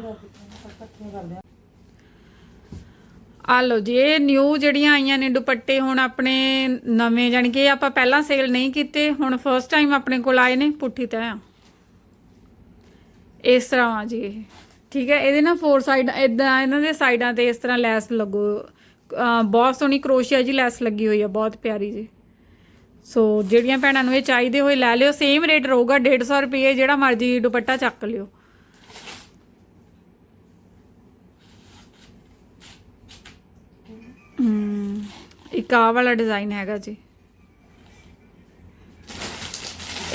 ਆ ਲਓ ਜੀ ਇਹ ਨਿਊ ਜਿਹੜੀਆਂ ਆਈਆਂ ਨੇ ਦੁਪੱਟੇ ਹੁਣ ਆਪਣੇ ਨਵੇਂ ਜਾਣੀ ਕਿ ਆਪਾਂ ਪਹਿਲਾਂ ਸੇਲ ਨਹੀਂ ਕੀਤੇ ਹੁਣ ਫਰਸਟ ਟਾਈਮ ਆਪਣੇ ਕੋਲ ਆਏ ਨੇ ਪੁੱਠੀ ਤਰ੍ਹਾਂ। ਇਸ ਤਰ੍ਹਾਂ ਆ ਜੀ ਇਹ। ਠੀਕ ਹੈ, ਇਹਦੇ ਨਾ ਫੋਰ ਸਾਈਡ ਇਦਾਂ ਇਹਨਾਂ ਦੇ ਸਾਈਡਾਂ ਤੇ ਇਸ ਤਰ੍ਹਾਂ ਲੈਸ ਲੱਗੋ। ਬਹੁਤ ਸੋਹਣੀ ਕਰੋਸ਼ੀਆ ਜੀ ਲੈਸ ਲੱਗੀ ਹੋਈ ਆ, ਬਹੁਤ ਪਿਆਰੀ ਜੀ। ਸੋ ਜਿਹੜੀਆਂ ਭੈਣਾਂ ਨੂੰ ਇਹ ਚਾਹੀਦੇ ਹੋਏ ਲੈ ਲਿਓ ਸੇਮ ਰੇਟ ਰਹੂਗਾ 150 ਰੁਪਏ ਜਿਹੜਾ ਮਰਜ਼ੀ ਦੁਪੱਟਾ ਚੱਕ ਲਿਓ। ਇੱਕ ਆਹ ਵਾਲਾ ਡਿਜ਼ਾਈਨ ਹੈਗਾ ਜੀ।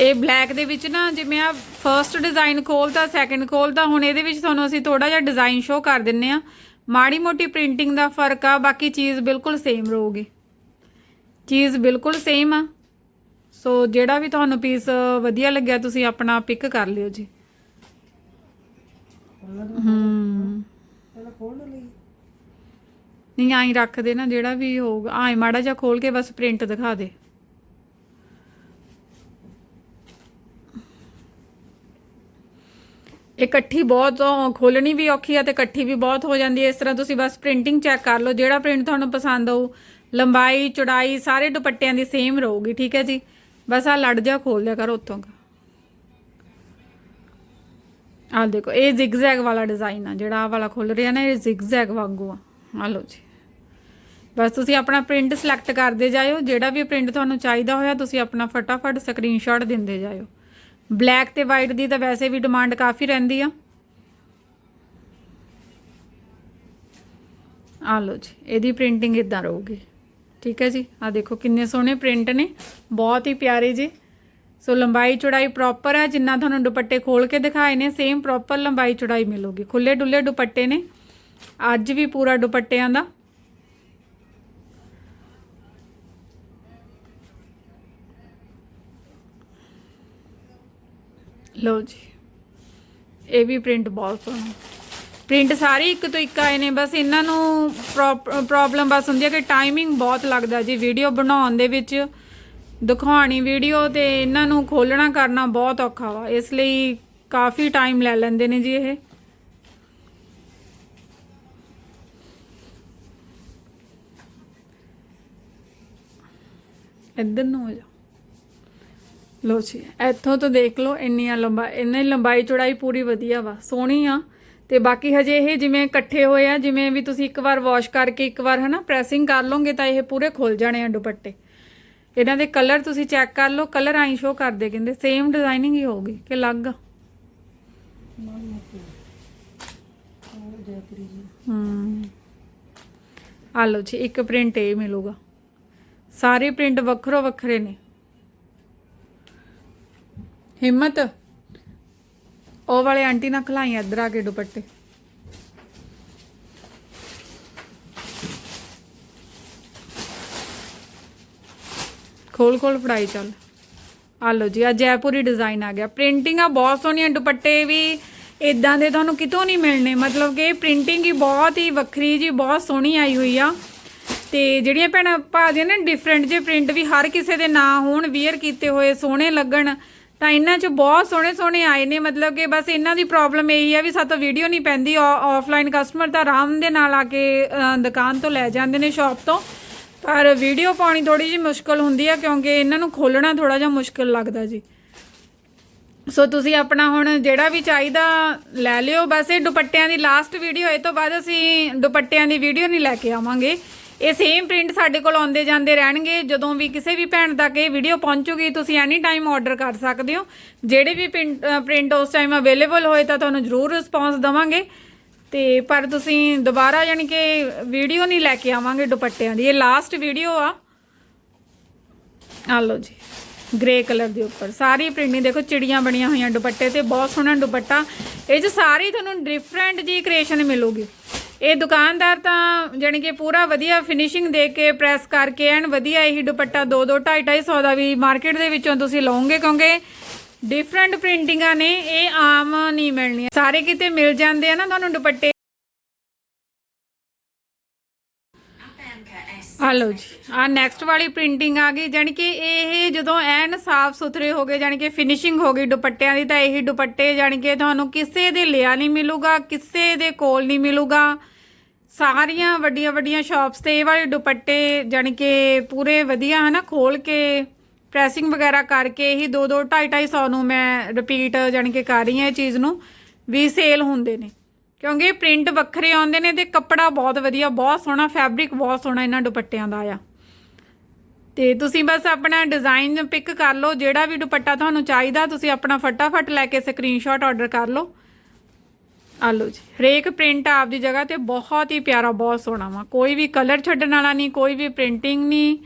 ਇਹ ਬਲੈਕ ਦੇ ਵਿੱਚ ਨਾ ਜਿਵੇਂ ਆ ਫਰਸਟ ਡਿਜ਼ਾਈਨ ਖੋਲਤਾ ਸੈਕੰਡ ਖੋਲਤਾ ਹੁਣ ਇਹਦੇ ਵਿੱਚ ਤੁਹਾਨੂੰ ਅਸੀਂ ਥੋੜਾ ਜਿਹਾ ਡਿਜ਼ਾਈਨ ਸ਼ੋ ਕਰ ਦਿੰਨੇ ਆ ਮਾੜੀ ਮੋਟੀ ਪ੍ਰਿੰਟਿੰਗ ਦਾ ਫ਼ਰਕ ਆ ਬਾਕੀ ਚੀਜ਼ ਬਿਲਕੁਲ ਸੇਮ ਰਹੂਗੀ। ਚੀਜ਼ ਬਿਲਕੁਲ ਸੇਮ ਆ। ਸੋ ਜਿਹੜਾ ਵੀ ਤੁਹਾਨੂੰ ਪੀਸ ਵਧੀਆ ਲੱਗਿਆ ਤੁਸੀਂ ਆਪਣਾ ਪਿਕ ਕਰ ਲਿਓ ਜੀ। ਹੂੰ। ਨਹੀਂ ਆਈ ਰੱਖ ਦੇ ਨਾ ਜਿਹੜਾ ਵੀ ਹੋਊਗਾ। ਆਏ ਮਾੜਾ ਜਿਹਾ ਖੋਲ ਕੇ ਬਸ ਪ੍ਰਿੰਟ ਦਿਖਾ ਦੇ। ਇਕੱਠੀ ਬਹੁਤ ਖੋਲਣੀ ਵੀ ਔਖੀ ਆ ਤੇ ਇਕੱਠੀ ਵੀ ਬਹੁਤ ਹੋ ਜਾਂਦੀ ਹੈ। ਇਸ ਤਰ੍ਹਾਂ ਤੁਸੀਂ ਬਸ ਪ੍ਰਿੰਟਿੰਗ ਚੈੱਕ ਕਰ ਲਓ। ਜਿਹੜਾ ਪ੍ਰਿੰਟ ਤੁਹਾਨੂੰ ਪਸੰਦ ਆਊ, ਲੰਬਾਈ, ਚੌੜਾਈ, ਸਾਰੇ ਦੁਪੱਟਿਆਂ ਦੀ ਸੇਮ ਰਹੂਗੀ, ਠੀਕ ਹੈ ਜੀ? ਬਸ ਆ ਲੜ ਜਾ, ਖੋਲ ਲਿਆ ਕਰੋ ਉੱਥੋਂ ਦਾ ਆ ਦੇਖੋ, ਇਹ ਜ਼ਿਗਜ਼ੈਗ ਵਾਲਾ ਡਿਜ਼ਾਈਨ ਆ, ਜਿਹੜਾ ਆ ਵਾਲਾ ਖੁੱਲ ਰਿਹਾ ਨਾ, ਇਹ ਜ਼ਿਗਜ਼ੈਗ ਵਾਂਗੂ ਆ। ਆ ਲਓ ਜੀ। ਬਸ ਤੁਸੀਂ ਆਪਣਾ ਪ੍ਰਿੰਟ ਸਿਲੈਕਟ ਕਰਦੇ ਜਾਇਓ। ਜਿਹੜਾ ਵੀ ਪ੍ਰਿੰਟ ਤੁਹਾਨੂੰ ਚਾਹੀਦਾ ਹੋਇਆ, ਤੁਸੀਂ ਆਪਣਾ ਫਟਾਫਟ ਸਕਰੀਨਸ਼ਾਟ ਦਿੰਦੇ ਜਾਇਓ। ਬਲੈਕ ਤੇ ਵਾਈਟ ਦੀ ਤਾਂ ਵੈਸੇ ਵੀ ਡਿਮਾਂਡ ਕਾਫੀ ਰਹਿੰਦੀ ਆ। ਆ ਲਓ ਜੀ, ਇਹਦੀ ਪ੍ਰਿੰਟਿੰਗ ਇਦਾਂ ਰਹੂਗੀ। ਠੀਕ ਹੈ ਜੀ ਆ ਦੇਖੋ ਕਿੰਨੇ ਸੋਹਣੇ ਪ੍ਰਿੰਟ ਨੇ, ਬਹੁਤ ਹੀ ਪਿਆਰੇ ਜੀ। ਸੋ ਲੰਬਾਈ ਚੌੜਾਈ ਪ੍ਰੋਪਰ ਹੈ ਜਿੰਨਾ ਤੁਹਾਨੂੰ ਦੁਪੱਟੇ ਖੋਲ ਕੇ ਦਿਖਾਏ ਨੇ ਸੇਮ ਪ੍ਰੋਪਰ ਲੰਬਾਈ ਚੌੜਾਈ ਮਿਲੂਗੀ। ਖੁੱਲੇ ਡੁੱਲੇ ਦੁਪੱਟੇ ਨੇ। ਅੱਜ ਵੀ ਪੂਰਾ ਦੁਪੱਟਿਆਂ ਦਾ। ਲਓ ਜੀ। ਇਹ ਵੀ ਪ੍ਰਿੰਟ ਬਹੁਤ ਸੋਹਣਾ। ਪ੍ਰਿੰਟ ਸਾਰੇ ਇੱਕ ਤੋਂ ਇੱਕ ਆਏ ਨੇ, ਬਸ ਇਹਨਾਂ ਨੂੰ ਪ੍ਰੋਬਲਮ ਬਸ ਹੁੰਦੀ ਹੈ ਕਿ ਟਾਈਮਿੰਗ ਬਹੁਤ ਲੱਗਦਾ ਜੀ। ਵੀਡੀਓ ਬਣਾਉਣ ਦੇ ਵਿੱਚ ਦਿਖਾਉਣੀ ਵੀਡੀਓ ਤੇ ਇਹਨਾਂ ਨੂੰ ਖੋਲਣਾ ਕਰਨਾ ਬਹੁਤ ਔਖਾ ਵਾ। ਇਸ ਲਈ ਕਾਫੀ ਟਾਈਮ ਲੈ ਲੈਂਦੇ ਨੇ ਜੀ ਇਹ। ਇੱਧਰ ਨੂੰ ਹੋ ਜਾ। ਲੋ ਜੀ। ਇੱਥੋਂ ਤੋਂ ਦੇਖ ਲਓ ਇੰਨੀਆਂ ਲੰਬਾ ਇੰਨੀ ਲੰਬਾਈ ਚੌੜਾਈ ਪੂਰੀ ਵਧੀਆ ਵਾ, ਸੋਹਣੀ ਆ। ਤੇ ਬਾਕੀ ਹਜੇ ਇਹ ਜਿਵੇਂ ਇਕੱਠੇ ਹੋਏ ਆ, ਜਿਵੇਂ ਵੀ ਤੁਸੀਂ ਇੱਕ ਵਾਰ ਵਾਸ਼ ਕਰਕੇ ਇੱਕ ਵਾਰ ਹਨਾ ਪ੍ਰੈਸਿੰਗ ਕਰ ਲਓਗੇ ਤਾਂ ਇਹ ਪੂਰੇ ਖੁੱਲ ਜਾਣੇ ਆ ਦੁਪੱਟੇ। ਇਹਨਾਂ ਦੇ ਕਲਰ ਤੁਸੀਂ ਚੈੱਕ ਕਰ ਲਓ ਕਲਰ ਆਈ ਸ਼ੋ ਕਰਦੇ ਕਹਿੰਦੇ ਸੇਮ ਡਿਜ਼ਾਈਨਿੰਗ ਹੀ ਹੋਊਗੀ ਕਿ ਅਲੱਗ? ਆ? ਹੂੰ। ਆ ਲਓ ਜੀ, ਇੱਕ ਪ੍ਰਿੰਟ ਇਹ ਮਿਲੂਗਾ। ਸਾਰੇ ਪ੍ਰਿੰਟ ਵੱਖਰੋ ਵੱਖਰੇ ਨੇ। ਹਿੰਮਤ। ਉਹ ਵਾਲੇ ਆਂਟੀ ਨਾਲ ਖਲਾਈ ਇੱਧਰ ਆ ਕੇ ਦੁਪੱਟੇ। ਖੋਲ ਖੋਲ, ਫੜਾਈ ਚੱਲ। ਆ ਲਓ ਜੀ ਆ ਜੈਪੁਰੀ ਡਿਜ਼ਾਈਨ ਆ ਗਿਆ। ਪ੍ਰਿੰਟਿੰਗ ਆ ਬਹੁਤ ਸੋਹਣੀਆਂ, ਦੁਪੱਟੇ ਵੀ। ਇਦਾਂ ਦੇ ਤੁਹਾਨੂੰ ਕਿਤੋਂ ਨਹੀਂ ਮਿਲਣੇ। ਮਤਲਬ ਕਿ ਪ੍ਰਿੰਟਿੰਗ ਹੀ ਬਹੁਤ ਹੀ ਵੱਖਰੀ ਜੀ, ਬਹੁਤ ਸੋਹਣੀ ਆਈ ਹੋਈ ਆ। ਤੇ ਜਿਹੜੀਆਂ ਭੈਣਾਂ ਭਾਜੀਆਂ ਨੇ ਡਿਫਰੈਂਟ ਜੇ ਪ੍ਰਿੰਟ ਵੀ ਹਰ ਕਿਸੇ ਦੇ ਨਾ ਹੋਣ ਵੀਅਰ ਕੀਤੇ ਹੋਏ, ਸੋਹਣੇ ਲੱਗਣ ਤਾਂ ਇਹਨਾਂ 'ਚ ਬਹੁਤ ਸੋਹਣੇ ਸੋਹਣੇ ਆਏ ਨੇ, ਮਤਲਬ ਕਿ ਬਸ ਇਹਨਾਂ ਦੀ ਪ੍ਰੋਬਲਮ ਇਹੀ ਆ ਵੀ ਸਾਤੋਂ ਵੀਡੀਓ ਨਹੀਂ ਪੈਂਦੀ ਆਫਲਾਈਨ ਕਸਟਮਰ ਤਾਂ ਆਰਾਮ ਦੇ ਨਾਲ ਆ ਕੇ ਦੁਕਾਨ ਤੋਂ ਲੈ ਜਾਂਦੇ ਨੇ ਸ਼ਾਪ ਤੋਂ। ਪਰ ਵੀਡੀਓ ਪਾਉਣੀ ਥੋੜੀ ਜਿਹੀ ਮੁਸ਼ਕਲ ਹੁੰਦੀ ਆ ਕਿਉਂਕਿ ਇਹਨਾਂ ਨੂੰ ਖੋਲਣਾ ਥੋੜਾ ਜਿਹਾ ਮੁਸ਼ਕਲ ਲੱਗਦਾ ਜੀ। ਸੋ ਤੁਸੀਂ ਆਪਣਾ ਹੁਣ ਜਿਹੜਾ ਵੀ ਚਾਹੀਦਾ ਲੈ ਲਿਓ, ਬਸ ਇਹ ਦੁਪੱਟਿਆਂ ਦੀ ਲਾਸਟ ਵੀਡੀਓ ਇਹ ਤੋਂ ਬਾਅਦ ਅਸੀਂ ਦੁਪੱਟਿਆਂ ਦੀ ਵੀਡੀਓ ਨਹੀਂ ਲੈ ਕੇ ਆਵਾਂਗੇ। ਇਹ ਸੇਮ ਪ੍ਰਿੰਟ ਸਾਡੇ ਕੋਲ ਆਉਂਦੇ ਜਾਂਦੇ ਰਹਿਣਗੇ। ਜਦੋਂ ਵੀ ਕਿਸੇ ਵੀ ਭੈਣ ਤੱਕ ਇਹ ਵੀਡੀਓ ਪਹੁੰਚੂਗੀ, ਤੁਸੀਂ ਐਨੀ ਟਾਈਮ ਆਰਡਰ ਕਰ ਸਕਦੇ ਹੋ। ਜਿਹੜੇ ਵੀ ਪ੍ਰਿੰਟ ਉਸ ਟਾਈਮ ਅਵੇਲੇਬਲ ਹੋਏ ਤਾਂ ਤੁਹਾਨੂੰ ਜ਼ਰੂਰ ਰਿਸਪੌਂਸ ਦਵਾਂਗੇ। ਤੇ ਪਰ ਤੁਸੀਂ ਦੁਬਾਰਾ ਯਾਨੀ ਕਿ ਵੀਡੀਓ ਨਹੀਂ ਲੈ ਕੇ ਆਵਾਂਗੇ ਦੁਪੱਟਿਆਂ ਦੀ। ਇਹ ਲਾਸਟ ਵੀਡੀਓ ਆ। ਆ ਲਓ ਜੀ ਗ੍ਰੇ ਕਲਰ ਦੇ ਉੱਪਰ। ਸਾਰੀ ਪ੍ਰਿੰਟਿੰਗ ਦੇਖੋ, ਚਿੜੀਆਂ ਬਣੀਆਂ ਹੋਈਆਂ ਦੁਪੱਟੇ ਤੇ, ਬਹੁਤ ਸੋਹਣਾ ਦੁਪੱਟਾ। ਇਹ 'ਚ ਸਾਰੀ ਤੁਹਾਨੂੰ ਡਿਫਰੈਂਟ ਜੀ ਕ੍ਰੀਏਸ਼ਨ ਮਿਲੂਗੀ। ਇਹ ਦੁਕਾਨਦਾਰ ਤਾਂ ਜਾਣੀ ਕਿ ਪੂਰਾ ਵਧੀਆ ਫਿਨਿਸ਼ਿੰਗ ਦੇ ਕੇ ਪ੍ਰੈਸ ਕਰਕੇ ਐਨ ਵਧੀਆ ਇਹੀ ਦੁਪੱਟਾ 2 2 2.5 250 ਦਾ ਵੀ ਮਾਰਕੀਟ ਦੇ ਵਿੱਚੋਂ ਤੁਸੀਂ ਲਓਗੇ ਕਿਉਂਕਿ ਡਿਫਰੈਂਟ ਪ੍ਰਿੰਟਿੰਗਾਂ ਨੇ, ਇਹ ਆਮ ਨਹੀਂ ਮਿਲਣੀਆਂ। ਸਾਰੇ ਕਿਤੇ ਮਿਲ ਜਾਂਦੇ ਆ ਨਾ ਤੁਹਾਨੂੰ ਦੁਪੱਟੇ। ਆ ਲਓ ਜੀ ਆ ਨੈਕਸਟ ਵਾਲੀ ਪ੍ਰਿੰਟਿੰਗ ਆ ਗਈ, ਜਾਣੀ ਕਿ ਇਹ ਜਦੋਂ ਐਨ ਸਾਫ਼ ਸੁਥਰੇ ਹੋ ਗਏ, ਜਾਣੀ ਕਿ ਫਿਨਿਸ਼ਿੰਗ ਹੋ ਗਈ ਦੁਪੱਟਿਆਂ ਦੀ, ਤਾਂ ਇਹੀ ਦੁਪੱਟੇ, ਜਾਣੀ ਕਿ ਤੁਹਾਨੂੰ ਕਿਸੇ ਦੇ ਲਿਆ ਨਹੀਂ ਮਿਲੂਗਾ, ਕਿਸੇ ਦੇ ਕੋਲ ਨਹੀਂ ਮਿਲੂਗਾ। ਸਾਰੀਆਂ ਵੱਡੀਆਂ ਵੱਡੀਆਂ ਸ਼ਾਪਸ ਤੇ ਇਹ ਵਾਲੇ ਦੁਪੱਟੇ, ਜਾਣੀ ਕਿ ਪੂਰੇ ਵਧੀਆ ਹਨਾ, ਖੋਲ ਕੇ ਪ੍ਰੈਸਿੰਗ ਵਗੈਰਾ ਕਰਕੇ ਹੀ 2 2 2.5 250 ਨੂੰ ਮੈਂ ਰਿਪੀਟ ਜਾਣੀ ਕਿ ਕਰ ਰਹੀ ਹਾਂ ਇਹ ਚੀਜ਼ ਨੂੰ, ਵੀ ਸੇਲ ਹੁੰਦੇ ਨੇ। ਕਿਉਂਕਿ ਪ੍ਰਿੰਟ ਵੱਖਰੇ ਆਉਂਦੇ ਨੇ ਤੇ ਕੱਪੜਾ ਬਹੁਤ ਵਧੀਆ, ਬਹੁਤ ਸੋਹਣਾ ਫੈਬਰਿਕ ਬਹੁਤ ਸੋਹਣਾ ਇਹਨਾਂ ਦੁਪੱਟਿਆਂ ਦਾ ਆ। ਤੇ ਤੁਸੀਂ ਬਸ ਆਪਣਾ ਡਿਜ਼ਾਈਨ ਪਿਕ ਕਰ ਲਓ, ਜਿਹੜਾ ਵੀ ਦੁਪੱਟਾ ਤੁਹਾਨੂੰ ਚਾਹੀਦਾ, ਤੁਸੀਂ ਆਪਣਾ ਫਟਾਫਟ ਲੈ ਕੇ ਸਕਰੀਨਸ਼ਾਟ ਆਰਡਰ ਕਰ ਲਓ। ਆ ਲਓ ਜੀ, ਹਰੇਕ ਪ੍ਰਿੰਟ ਆਪਦੀ ਜਗ੍ਹਾ ਤੇ ਬਹੁਤ ਹੀ ਪਿਆਰਾ, ਬਹੁਤ ਸੋਹਣਾ ਵਾ। ਕੋਈ ਵੀ ਕਲਰ ਛੱਡਣ ਵਾਲਾ ਨਹੀਂ, ਕੋਈ ਵੀ ਪ੍ਰਿੰਟਿੰਗ ਨਹੀਂ।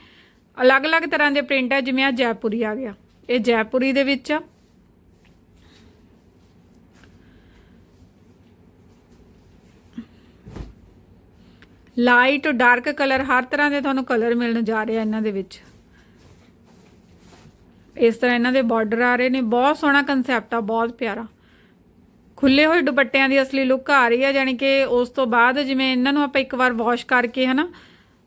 ਅਲੱਗ-ਅਲੱਗ ਤਰ੍ਹਾਂ ਦੇ ਪ੍ਰਿੰਟ ਆ, ਜਿਵੇਂ ਆ ਜੈਪੁਰੀ ਆ ਗਿਆ। ਇਹ ਜੈਪੁਰੀ ਦੇ ਵਿੱਚ ਆ। ਲਾਈਟ, ਡਾਰਕ ਕਲਰ, ਹਰ ਤਰ੍ਹਾਂ ਦੇ ਤੁਹਾਨੂੰ ਕਲਰ ਮਿਲਣ ਜਾ ਰਹੇ ਆ ਇਹਨਾਂ ਦੇ ਵਿੱਚ। ਇਸ ਤਰ੍ਹਾਂ ਇਹਨਾਂ ਦੇ ਬਾਰਡਰ ਆ ਰਹੇ ਨੇ। ਬਹੁਤ ਸੋਹਣਾ ਕਨਸੈਪਟ ਆ, ਬਹੁਤ ਪਿਆਰਾ। ਖੁੱਲੇ ਹੋਏ ਦੁਪੱਟਿਆਂ ਦੀ ਅਸਲੀ ਲੁੱਕ ਆ ਰਹੀ ਆ ਯਾਨੀ ਕਿ ਉਸ ਤੋਂ ਬਾਅਦ ਜਿਵੇਂ ਇਹਨਾਂ ਨੂੰ ਆਪਾਂ ਇੱਕ ਵਾਰ ਵਾਸ਼ ਕਰਕੇ ਹਨਾ,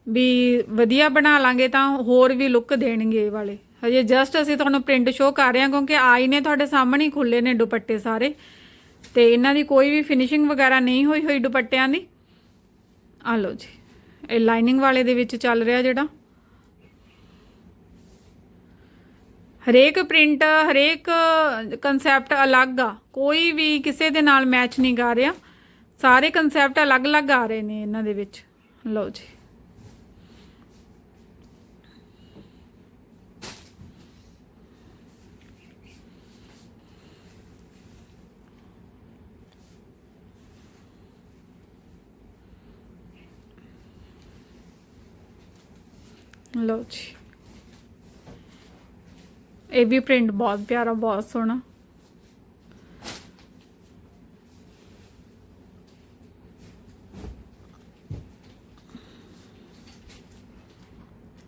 ਵੀ ਵਧੀਆ ਬਣਾ ਲਾਂਗੇ ਤਾਂ ਹੋਰ ਵੀ ਲੁੱਕ ਦੇਣਗੇ ਇਹ ਵਾਲੇ। ਹਜੇ ਜਸਟ ਅਸੀਂ ਤੁਹਾਨੂੰ ਪ੍ਰਿੰਟ ਸ਼ੋਅ ਕਰ ਰਹੇ ਹਾਂ, ਕਿਉਂਕਿ ਆਈ ਨੇ ਤੁਹਾਡੇ ਸਾਹਮਣੇ ਹੀ ਖੁੱਲੇ ਨੇ ਦੁਪੱਟੇ ਸਾਰੇ। ਤੇ ਇਹਨਾਂ ਦੀ ਕੋਈ ਵੀ ਫਿਨਿਸ਼ਿੰਗ ਵਗੈਰਾ ਨਹੀਂ ਹੋਈ ਹੋਈ ਦੁਪੱਟਿਆਂ ਦੀ। ਆ ਲਓ ਜੀ। ਇਹ ਲਾਈਨਿੰਗ ਵਾਲੇ ਦੇ ਵਿੱਚ ਚੱਲ ਰਿਹਾ ਜਿਹੜਾ। ਹਰੇਕ ਪ੍ਰਿੰਟ ਹਰੇਕ ਕਨਸੈਪਟ ਅਲੱਗ ਆ। ਕੋਈ ਵੀ ਕਿਸੇ ਦੇ ਨਾਲ ਮੈਚ ਨਹੀਂ ਕਰ ਰਿਹਾ। ਸਾਰੇ ਕਨਸੈਪਟ ਅਲੱਗ-ਅਲੱਗ ਆ ਰਹੇ ਨੇ ਇਹਨਾਂ ਦੇ ਵਿੱਚ। ਲਓ ਜੀ। ਲਓ ਜੀ। ਇਹ ਵੀ ਪ੍ਰਿੰਟ ਬਹੁਤ ਪਿਆਰਾ, ਬਹੁਤ ਸੋਹਣਾ।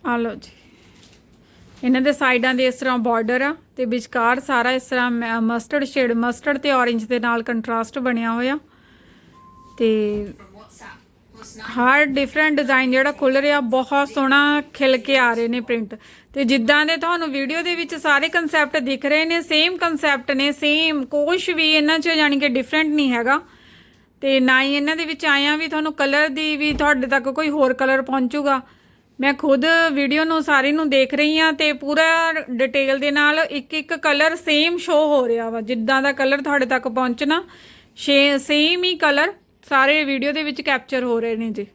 ਆ ਲਓ ਜੀ। ਇਹਨਾਂ ਦੇ ਸਾਈਡਾਂ ਦੇ ਇਸ ਤਰ੍ਹਾਂ ਬਾਰਡਰ ਆ ਤੇ ਵਿਚਕਾਰ ਸਾਰਾ ਇਸ ਤਰ੍ਹਾਂ ਮਸਟਰਡ ਸ਼ੇਡ ਮਸਟਰਡ ਤੇ ਔਰੇਂਜ ਦੇ ਨਾਲ ਕੰਟਰਾਸਟ ਬਣਿਆ ਹੋਇਆ। ਤੇ ਹਰ ਡਿਫਰੈਂਟ ਡਿਜ਼ਾਈਨ ਜਿਹੜਾ ਖੁੱਲ ਰਿਹਾ, ਬਹੁਤ ਸੋਹਣਾ ਖਿਲ ਕੇ ਆ ਰਹੇ ਨੇ ਪ੍ਰਿੰਟ ਤੇ ਜਿੱਦਾਂ ਦੇ ਤੁਹਾਨੂੰ ਵੀਡੀਓ ਦੇ ਵਿੱਚ ਸਾਰੇ ਕਨਸੈਪਟ ਦਿਖ ਰਹੇ ਨੇ ਸੇਮ ਕਨਸੈਪਟ ਨੇ ਸੇਮ ਕੁਝ ਵੀ ਇਹਨਾਂ 'ਚ ਯਾਨੀ ਕਿ ਡਿਫਰੈਂਟ ਨਹੀਂ ਹੈਗਾ। ਤੇ ਨਾ ਹੀ ਇਹਨਾਂ ਦੇ ਵਿੱਚ ਆਇਆ ਵੀ ਤੁਹਾਨੂੰ ਕਲਰ ਦੀ ਵੀ ਤੁਹਾਡੇ ਤੱਕ ਕੋਈ ਹੋਰ ਕਲਰ ਪਹੁੰਚੂਗਾ। ਮੈਂ ਖੁਦ ਵੀਡੀਓ ਨੂੰ ਸਾਰੀ ਨੂੰ ਦੇਖ ਰਹੀ ਹਾਂ ਤੇ ਪੂਰਾ ਡਿਟੇਲ ਦੇ ਨਾਲ ਇੱਕ ਇੱਕ ਕਲਰ ਸੇਮ ਸ਼ੋ ਹੋ ਰਿਹਾ ਵਾ। ਜਿੱਦਾਂ ਦਾ ਕਲਰ ਤੁਹਾਡੇ ਤੱਕ ਪਹੁੰਚਣਾ ਸੇਮ ਹੀ ਕਲਰ ਸਾਰੇ ਵੀਡੀਓ ਦੇ ਵਿੱਚ ਕੈਪਚਰ ਹੋ ਰਹੇ ਨੇ ਜੀ।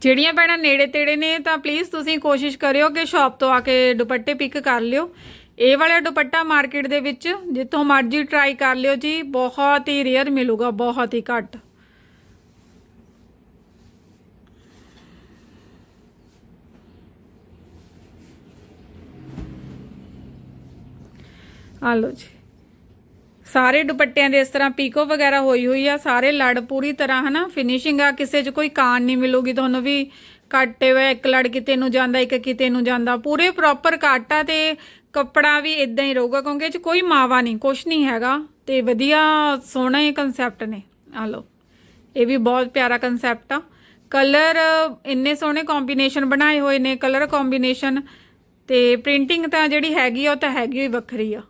ਜਿਹੜੀਆਂ ਭੈਣਾਂ ਨੇੜੇ ਤੇੜੇ ਨੇ, ਤਾਂ ਪਲੀਜ਼ ਤੁਸੀਂ ਕੋਸ਼ਿਸ਼ ਕਰਿਓ ਕਿ ਸ਼ਾਪ ਤੋਂ ਆ ਕੇ ਦੁਪੱਟੇ ਪਿਕ ਕਰ ਲਿਓ। ਇਹ ਵਾਲਾ ਦੁਪੱਟਾ ਮਾਰਕੀਟ ਦੇ ਵਿੱਚ, ਜਿੱਥੋਂ ਮਰਜ਼ੀ ਟਰਾਈ ਕਰ ਲਿਓ ਜੀ, ਬਹੁਤ ਹੀ ਰੇਅਰ ਮਿਲੂਗਾ, ਬਹੁਤ ਹੀ ਘੱਟ। ਆ ਲਓ ਜੀ। ਸਾਰੇ ਦੁਪੱਟਿਆਂ ਦੇ ਇਸ ਤਰ੍ਹਾਂ ਪੀਕੋ ਵਗੈਰਾ ਹੋਈ ਹੋਈ ਆ, ਸਾਰੇ ਲੜ ਪੂਰੀ ਤਰ੍ਹਾਂ, ਹਨਾ? ਫਿਨਿਸ਼ਿੰਗ ਆ, ਕਿਸੇ 'ਚ ਕੋਈ ਕਾਨ ਨਹੀਂ ਮਿਲੂਗੀ, ਤੁਹਾਨੂੰ ਵੀ ਕੱਟੇ ਹੋਏ ਇੱਕ ਲੜ ਕਿਤੇ ਨੂੰ ਜਾਂਦਾ, ਇੱਕ ਕਿਤੇ ਨੂੰ ਜਾਂਦਾ। ਪੂਰੇ ਪ੍ਰੋਪਰ ਕੱਟ ਆ ਤੇ ਕੱਪੜਾ ਵੀ ਇਦਾਂ ਹੀ ਰਹੂਗਾ, ਕਿਉਂਕਿ ਇਹ 'ਚ ਕੋਈ ਮਾਵਾ ਨਹੀਂ, ਕੁਛ ਨਹੀਂ ਹੈਗਾ। ਤੇ ਵਧੀਆ ਸੋਹਣਾ ਹੀ ਕਨਸੈਪਟ ਨੇ। ਆ ਲਓ, ਇਹ ਵੀ ਬਹੁਤ ਪਿਆਰਾ ਕਨਸੈਪਟ ਆ। ਕਲਰ ਇੰਨੇ ਸੋਹਣੇ ਕੰਬੀਨੇਸ਼ਨ ਬਣਾਏ ਹੋਏ ਨੇ ਕਲਰ ਕੰਬੀਨੇਸ਼ਨ ਤੇ ਪ੍ਰਿੰਟਿੰਗ ਤਾਂ ਜਿਹੜੀ ਹੈਗੀ ਆ, ਉਹ ਤਾਂ ਹੈਗੀ ਹੀ ਵੱਖਰੀ ਆ।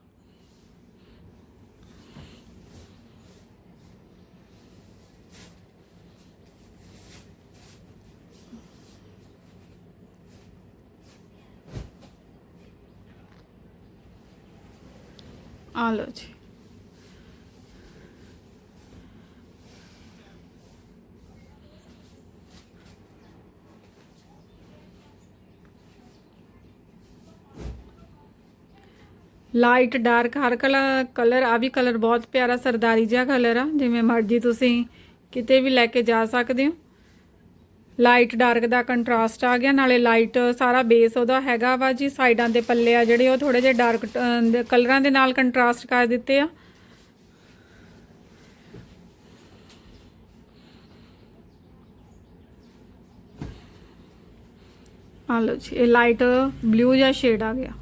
ਆ ਲਓ ਜੀ। ਲਾਈਟ ਡਾਰਕ ਹਰ ਕਲਰ ਕਲਰ ਆ ਵੀ ਕਲਰ ਬਹੁਤ ਪਿਆਰਾ ਸਰਦਾਰੀ ਜਿਹਾ ਕਲਰ ਆ, ਜਿਵੇਂ ਮਰਜ਼ੀ ਤੁਸੀਂ ਕਿਤੇ ਵੀ ਲੈ ਕੇ ਜਾ ਸਕਦੇ ਹੋ। ਲਾਈਟ ਡਾਰਕ ਦਾ ਕੰਟਰਾਸਟ ਆ ਗਿਆ, ਨਾਲੇ ਲਾਈਟ ਸਾਰਾ ਬੇਸ ਉਹਦਾ ਹੈਗਾ ਵਾ ਜੀ, ਸਾਈਡਾਂ ਦੇ ਪੱਲੇ ਆ ਜਿਹੜੇ ਉਹ ਥੋੜੇ ਜਿਹੇ ਡਾਰਕ ਕਲਰਾਂ ਦੇ ਨਾਲ ਕੰਟਰਾਸਟ ਕਰ ਦਿੱਤੇ ਆ। ਆ ਲਓ ਜੀ, ਇਹ ਲਾਈਟ ਬਲੂ ਜਿਹਾ ਸ਼ੇਡ ਆ ਗਿਆ।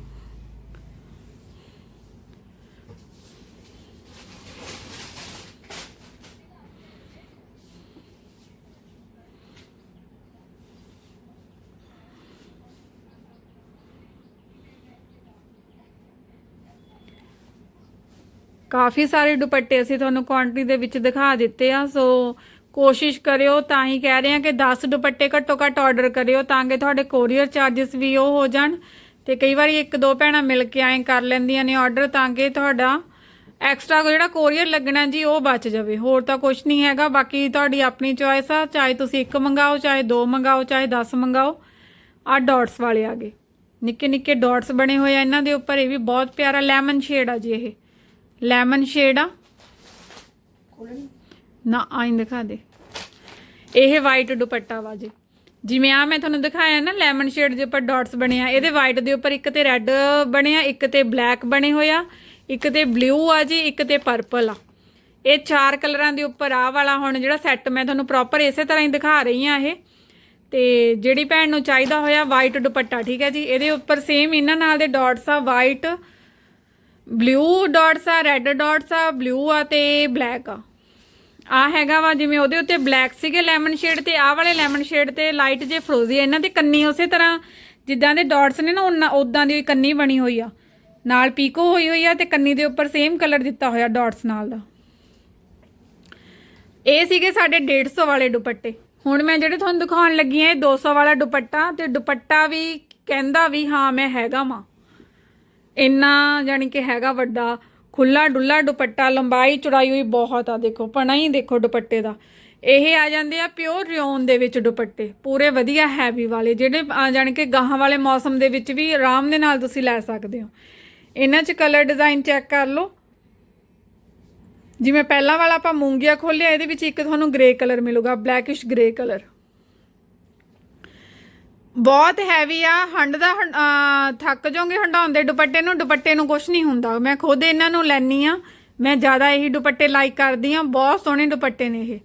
ਕਾਫੀ ਸਾਰੇ ਦੁਪੱਟੇ ਅਸੀਂ ਤੁਹਾਨੂੰ ਕੁਆਂਟੀਟੀ ਦੇ ਵਿੱਚ ਦਿਖਾ ਦਿੱਤੇ ਆ ਸੋ ਕੋਸ਼ਿਸ਼ ਕਰਿਓ, ਤਾਂ ਹੀ ਕਹਿ ਰਹੇ ਆ ਕਿ 10 ਦੁਪੱਟੇ ਘੱਟੋ ਘੱਟ ਆਰਡਰ ਕਰਿਓ ਤਾਂ ਕਿ ਤੁਹਾਡੇ ਕੋਰੀਅਰ ਚਾਰजेस ਵੀ ਉਹ ਹੋ ਜਾਣ ਤੇ ਕਈ ਵਾਰੀ ਇੱਕ ਦੋ ਭੈਣਾਂ ਮਿਲ ਕੇ ਐਂ ਕਰ ਲੈਂਦੀਆਂ ਨੇ ਆਰਡਰ ਤਾਂ ਕਿ ਤੁਹਾਡਾ ਐਕਸਟਰਾ ਜਿਹੜਾ ਕੋਰੀਅਰ ਲੱਗਣਾ ਜੀ ਉਹ ਬਚ ਜਾਵੇ, ਹੋਰ ਤਾਂ ਕੁਝ ਨਹੀਂ ਹੈਗਾ, ਬਾਕੀ ਤੁਹਾਡੀ ਆਪਣੀ ਚੋਇਸ ਆ, ਚਾਹੇ ਤੁਸੀਂ ਇੱਕ ਮੰਗਾਓ, ਚਾਹੇ ਦੋ ਮੰਗਾਓ, ਚਾਹੇ 10 ਮੰਗਾਓ ਆ ਡਾਟਸ ਵਾਲੇ ਆ ਗਏ। ਨਿੱਕੇ ਨਿੱਕੇ ਡਾਟਸ ਬਣੇ ਹੋਏ ਆ ਇਹਨਾਂ ਦੇ ਉੱਪਰ, ਇਹ ਵੀ ਬਹੁਤ ਪਿਆਰਾ ਲੈਮਨ ਸ਼ੇਡ ਆ ਜੀ ਇਹ। ਲੈਮਨ ਸ਼ੇਡ ਆ। ਖੋਲਣੀ ਨਾ ਆਇਂ ਦਿਖਾ ਦੇ। ਇਹ ਵਾਈਟ ਦੁਪੱਟਾ ਵਾ ਜੀ। ਜਿਵੇਂ ਆ ਮੈਂ ਤੁਹਾਨੂੰ ਦਿਖਾਇਆ ਨਾ ਲੈਮਨ ਸ਼ੇਡ ਦੇ ਉੱਪਰ ਡਾਟਸ ਬਣੇ ਆ। ਇਹਦੇ ਵਾਈਟ ਦੇ ਉੱਪਰ ਇੱਕ ਤੇ ਰੈੱਡ ਬਣੇ ਆ, ਇੱਕ ਤੇ ਬਲੈਕ ਬਣੇ ਹੋਏ ਆ, ਇੱਕ ਤੇ ਬਲੂ ਆ ਜੀ, ਇੱਕ ਤੇ ਪਰਪਲ ਆ। ਇਹ ਚਾਰ ਕਲਰਾਂ ਦੇ ਉੱਪਰ ਆ ਵਾਲਾ ਹੁਣ ਜਿਹੜਾ ਸੈੱਟ ਮੈਂ ਤੁਹਾਨੂੰ ਪ੍ਰੋਪਰ ਇਸੇ ਤਰ੍ਹਾਂ ਹੀ ਦਿਖਾ ਰਹੀ ਆ ਇਹ। ਤੇ ਜਿਹੜੀ ਭੈਣ ਨੂੰ ਚਾਹੀਦਾ ਹੋਇਆ ਵਾਈਟ ਦੁਪੱਟਾ, ਠੀਕ ਹੈ ਜੀ? ਇਹਦੇ ਉੱਪਰ ਸੇਮ ਇਹਨਾਂ ਨਾਲ ਦੇ ਡਾਟਸ ਆ ਵਾਈਟ ਬਲੂ ਡਾਟਸ ਆ ਰੈੱਡ ਡਾਟਸ ਆ ਬਲੂ ਆ ਤੇ ਬਲੈਕ ਆ। ਆ ਹੈਗਾ ਵਾ, ਜਿਵੇਂ ਉਹਦੇ ਉੱਤੇ ਬਲੈਕ ਸੀਗੇ ਲੈਮਨ ਸ਼ੇਡ ਤੇ, ਆਹ ਵਾਲੇ ਲੈਮਨ ਸ਼ੇਡ ਤੇ ਲਾਈਟ ਜੇ ਫਰੋਜ਼ੀ ਇਹਨਾਂ 'ਤੇ ਕੰਨੀ ਉਸੇ ਤਰ੍ਹਾਂ, ਜਿੱਦਾਂ ਦੇ ਡਾਟਸ ਨੇ ਨਾ, ਉਹਨਾਂ ਉਦਾਂ ਦੀ ਕੰਨੀ ਬਣੀ ਹੋਈ ਆ। ਨਾਲ ਪੀਕੋ ਹੋਈ ਹੋਈ ਆ ਤੇ ਕੰਨੀ ਦੇ ਉੱਪਰ ਸੇਮ ਕਲਰ ਦਿੱਤਾ ਹੋਇਆ ਡਾਟਸ ਨਾਲ ਦਾ। ਇਹ ਸੀਗੇ ਸਾਡੇ 150 ਵਾਲੇ ਦੁਪੱਟੇ। ਹੁਣ ਮੈਂ ਜਿਹੜੇ ਤੁਹਾਨੂੰ ਦਿਖਾਉਣ ਲੱਗੀ ਆ, ਇਹ 200 ਵਾਲਾ ਦੁਪੱਟਾ, ਤੇ ਦੁਪੱਟਾ ਵੀ ਕਹਿੰਦਾ ਵੀ ਹਾਂ, ਮੈਂ ਹੈਗਾ ਵਾਂ। ਇੰਨਾ ਜਾਨੀ ਕਿ ਹੈਗਾ ਵੱਡਾ ਖੁੱਲਾ ਡੁੱਲਾ ਦੁਪੱਟਾ, ਲੰਬਾਈ ਚੌੜਾਈ ਹੋਈ ਬਹੁਤ ਆ ਦੇਖੋ, ਪਣਾ ਹੀ ਦੇਖੋ ਦੁਪੱਟੇ ਦਾ। ਇਹ ਆ ਜਾਂਦੇ ਆ ਪਿਓਰ ਰਿਓਨ ਦੇ ਵਿੱਚ ਦੁਪੱਟੇ, ਪੂਰੇ ਵਧੀਆ ਹੈਵੀ ਵਾਲੇ, ਜਿਹੜੇ ਆ ਜਾਣੀ ਕਿ ਗਾਹਾਂ ਵਾਲੇ ਮੌਸਮ ਦੇ ਵਿੱਚ ਵੀ ਆਰਾਮ ਦੇ ਨਾਲ ਤੁਸੀਂ ਲੈ ਸਕਦੇ ਹੋ। ਇਹਨਾਂ 'ਚ ਕਲਰ ਡਿਜ਼ਾਈਨ ਚੈੱਕ ਕਰ ਲਓ। ਜਿਵੇਂ ਪਹਿਲਾਂ ਵਾਲਾ ਆਪਾਂ ਮੂੰਗੀਆ ਖੋਲਿਆ ਇਹਦੇ ਵਿੱਚ ਇੱਕ ਤੁਹਾਨੂੰ ਗ੍ਰੇ ਕਲਰ ਮਿਲੂਗਾ ਬਲੈਕਿਸ਼ ਗ੍ਰੇ ਕਲਰ ਬਹੁਤ ਹੈਵੀ ਆ ਹੰਡਦਾ ਹੰ- ਥੱਕ ਜਾਓਗੇ ਹੰਡਾਉਂਦੇ ਦੁਪੱਟੇ ਨੂੰ ਦੁਪੱਟੇ ਨੂੰ ਕੁਝ ਨਹੀਂ ਹੁੰਦਾ। ਮੈਂ ਖੁਦ ਇਹਨਾਂ ਨੂੰ ਲੈਣੀ ਆ ਮੈਂ ਜ਼ਿਆਦਾ ਇਹੀ ਦੁਪੱਟੇ ਲਾਈਕ ਕਰਦੀ ਆ ਬਹੁਤ ਸੋਹਣੇ ਦੁਪੱਟੇ ਨੇ ਇਹ।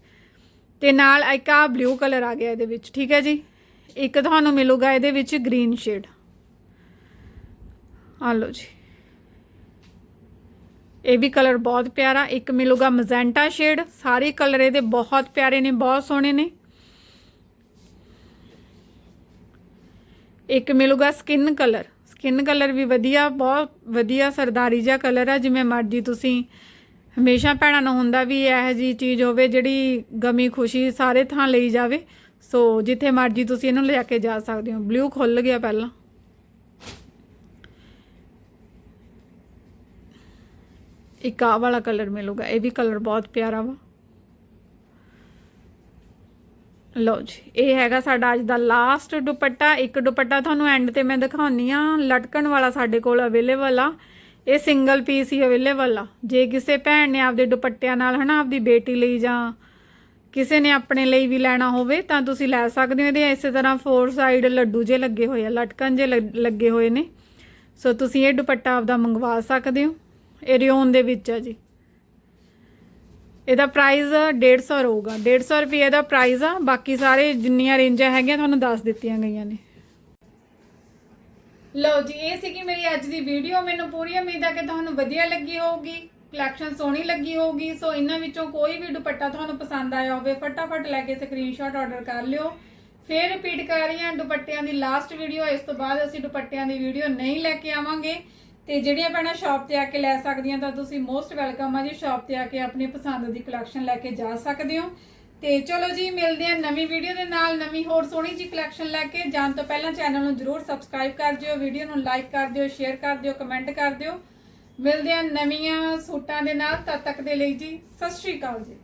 ਤੇ ਨਾਲ ਇੱਕ ਆ ਬਲੂ ਕਲਰ ਆ ਗਿਆ ਇਹਦੇ ਵਿੱਚ, ਠੀਕ ਹੈ ਜੀ? ਇੱਕ ਤੁਹਾਨੂੰ ਮਿਲੂਗਾ ਇਹਦੇ ਵਿੱਚ ਗ੍ਰੀਨ ਸ਼ੇਡ ਆ ਲਓ ਜੀ। ਇਹ ਵੀ ਕਲਰ ਬਹੁਤ ਪਿਆਰਾ। ਇੱਕ ਮਿਲੂਗਾ ਮਜ਼ੈਂਟਾ ਸ਼ੇਡ ਸਾਰੇ ਕਲਰ ਇਹਦੇ ਬਹੁਤ ਪਿਆਰੇ ਨੇ, ਬਹੁਤ ਸੋਹਣੇ ਨੇ। ਇੱਕ ਮਿਲੂਗਾ ਸਕਿਨ ਕਲਰ ਸਕਿਨ ਕਲਰ ਵੀ ਵਧੀਆ, ਬਹੁਤ ਵਧੀਆ ਸਰਦਾਰੀ ਜਿਹਾ ਕਲਰ ਆ, ਜਿਵੇਂ ਮਰਜ਼ੀ ਤੁਸੀਂ। ਹਮੇਸ਼ਾ ਭੈਣਾਂ ਨੂੰ ਹੁੰਦਾ ਵੀ ਇਹੋ ਜੀ ਚੀਜ਼ ਹੋਵੇ ਜਿਹੜੀ ਗਮੀ ਖੁਸ਼ੀ ਸਾਰੇ ਥਾਂ ਲਈ ਜਾਵੇ। ਸੋ ਜਿੱਥੇ ਮਰਜ਼ੀ ਤੁਸੀਂ ਇਹਨੂੰ ਲੈ ਕੇ ਜਾ ਸਕਦੇ ਹੋ। ਬਲੂ ਖੁੱਲ ਗਿਆ ਪਹਿਲਾਂ। ਇੱਕ ਆਹ ਵਾਲਾ ਕਲਰ ਮਿਲੂਗਾ ਇਹ ਵੀ ਕਲਰ ਬਹੁਤ ਪਿਆਰਾ ਵਾ। ਲਓ ਜੀ, ਇਹ ਹੈਗਾ ਸਾਡਾ ਅੱਜ ਦਾ ਲਾਸਟ ਦੁਪੱਟਾ। ਇੱਕ ਦੁਪੱਟਾ ਤੁਹਾਨੂੰ ਐਂਡ ਤੇ ਮੈਂ ਦਿਖਾਉਣੀ ਆ। ਲਟਕਣ ਵਾਲਾ ਸਾਡੇ ਕੋਲ ਅਵੇਲੇਬਲ ਆ। ਇਹ ਸਿੰਗਲ ਪੀਸ ਹੀ ਅਵੇਲੇਬਲ ਆ। ਜੇ ਕਿਸੇ ਭੈਣ ਨੇ ਆਪਦੇ ਦੁਪੱਟਿਆਂ ਨਾਲ ਹਨਾ ਆਪਦੀ ਬੇਟੀ ਲਈ ਜਾਂ ਕਿਸੇ ਨੇ ਆਪਣੇ ਲਈ ਵੀ ਲੈਣਾ ਹੋਵੇ, ਤਾਂ ਤੁਸੀਂ ਲੈ ਸਕਦੇ ਹੋ। ਇਹਦੇ ਇਸੇ ਤਰ੍ਹਾਂ ਫੋਰ ਸਾਈਡ ਲੱਡੂ ਜੇ ਲੱਗੇ ਹੋਏ ਆ, ਲਟਕਣ ਜੇ ਲੱਗ- ਲੱਗੇ ਹੋਏ ਨੇ। ਸੋ ਤੁਸੀਂ ਇਹ ਦੁਪੱਟਾ ਆਪਦਾ ਮੰਗਵਾ ਸਕਦੇ ਹੋ। ਇਹ ਰਿਓਨ ਦੇ ਵਿੱਚ ਆ ਜੀ। ਇਹਦਾ ਪ੍ਰਾਈਸ 150 ਰਹੂਗਾ। 150 ਰੁਪਏ ਦਾ ਪ੍ਰਾਈਸ ਆ, ਬਾਕੀ ਸਾਰੇ ਜਿੰਨੀਆਂ ਰੇਂਜਾਂ ਹੈਗੀਆਂ ਤੁਹਾਨੂੰ ਦੱਸ ਦਿੱਤੀਆਂ ਗਈਆਂ ਨੇ। ਲਓ ਜੀ, ਇਹ ਸੀਗੀ ਮੇਰੀ ਅੱਜ ਦੀ ਵੀਡੀਓ ਮੈਨੂੰ ਪੂਰੀ ਉਮੀਦ ਆ ਕਿ ਤੁਹਾਨੂੰ ਵਧੀਆ ਲੱਗੀ ਹੋਊਗੀ। ਕਲੈਕਸ਼ਨ ਸੋਹਣੀ ਲੱਗੀ ਹੋਊਗੀ। ਸੋ ਇਹਨਾਂ ਵਿੱਚੋਂ ਕੋਈ ਵੀ ਦੁਪੱਟਾ ਤੁਹਾਨੂੰ ਪਸੰਦ ਆਇਆ ਹੋਵੇ, ਫਟਾਫਟ ਲੈ ਕੇ ਸਕਰੀਨਸ਼ਾਟ ਆਰਡਰ ਕਰ ਲਿਓ। ਫਿਰ ਰਿਪੀਟ ਕਰ ਰਹੀ ਹਾਂ ਦੁਪੱਟਿਆਂ ਦੀ ਲਾਸਟ ਵੀਡੀਓ ਇਸ ਤੋਂ ਬਾਅਦ ਅਸੀਂ ਦੁਪੱਟਿਆਂ ਦੀ ਵੀਡੀਓ ਨਹੀਂ ਲੈ ਕੇ ਆਵਾਂਗੇ। ਤੇ ਜਿਹੜੀਆਂ ਭੈਣਾਂ ਸ਼ਾਪ ਤੇ ਆ ਕੇ ਲੈ ਸਕਦੀਆਂ ਤਾਂ ਤੁਸੀਂ ਮੋਸਟ ਵੈਲਕਮ ਆ ਜੀ ਸ਼ਾਪ ਤੇ ਆ ਕੇ ਆਪਣੀ ਪਸੰਦ ਦੀ ਕਲੈਕਸ਼ਨ ਲੈ ਕੇ ਜਾ ਸਕਦੇ ਹੋ। ਤੇ ਚਲੋ ਜੀ, ਮਿਲਦੇ ਹਾਂ ਨਵੀਂ ਵੀਡੀਓ ਦੇ ਨਾਲ, ਨਵੀਂ ਹੋਰ ਸੋਹਣੀ ਜੀ ਕਲੈਕਸ਼ਨ ਲੈ ਕੇ। ਜਾਣ ਤੋਂ ਪਹਿਲਾਂ ਚੈਨਲ ਨੂੰ ਜਰੂਰ ਸਬਸਕ੍ਰਾਈਬ ਕਰ ਦਿਓ ਵੀਡੀਓ ਨੂੰ ਲਾਈਕ ਕਰ ਦਿਓ ਸ਼ੇਅਰ ਕਰ ਦਿਓ ਕਮੈਂਟ ਕਰ ਦਿਓ। ਮਿਲਦੇ ਹਾਂ ਨਵੀਆਂ ਸੂਟਾਂ ਦੇ ਨਾਲ, ਤਦ ਤੱਕ ਦੇ ਲਈ ਜੀ, ਸਤਿ ਸ਼੍ਰੀ ਅਕਾਲ ਜੀ।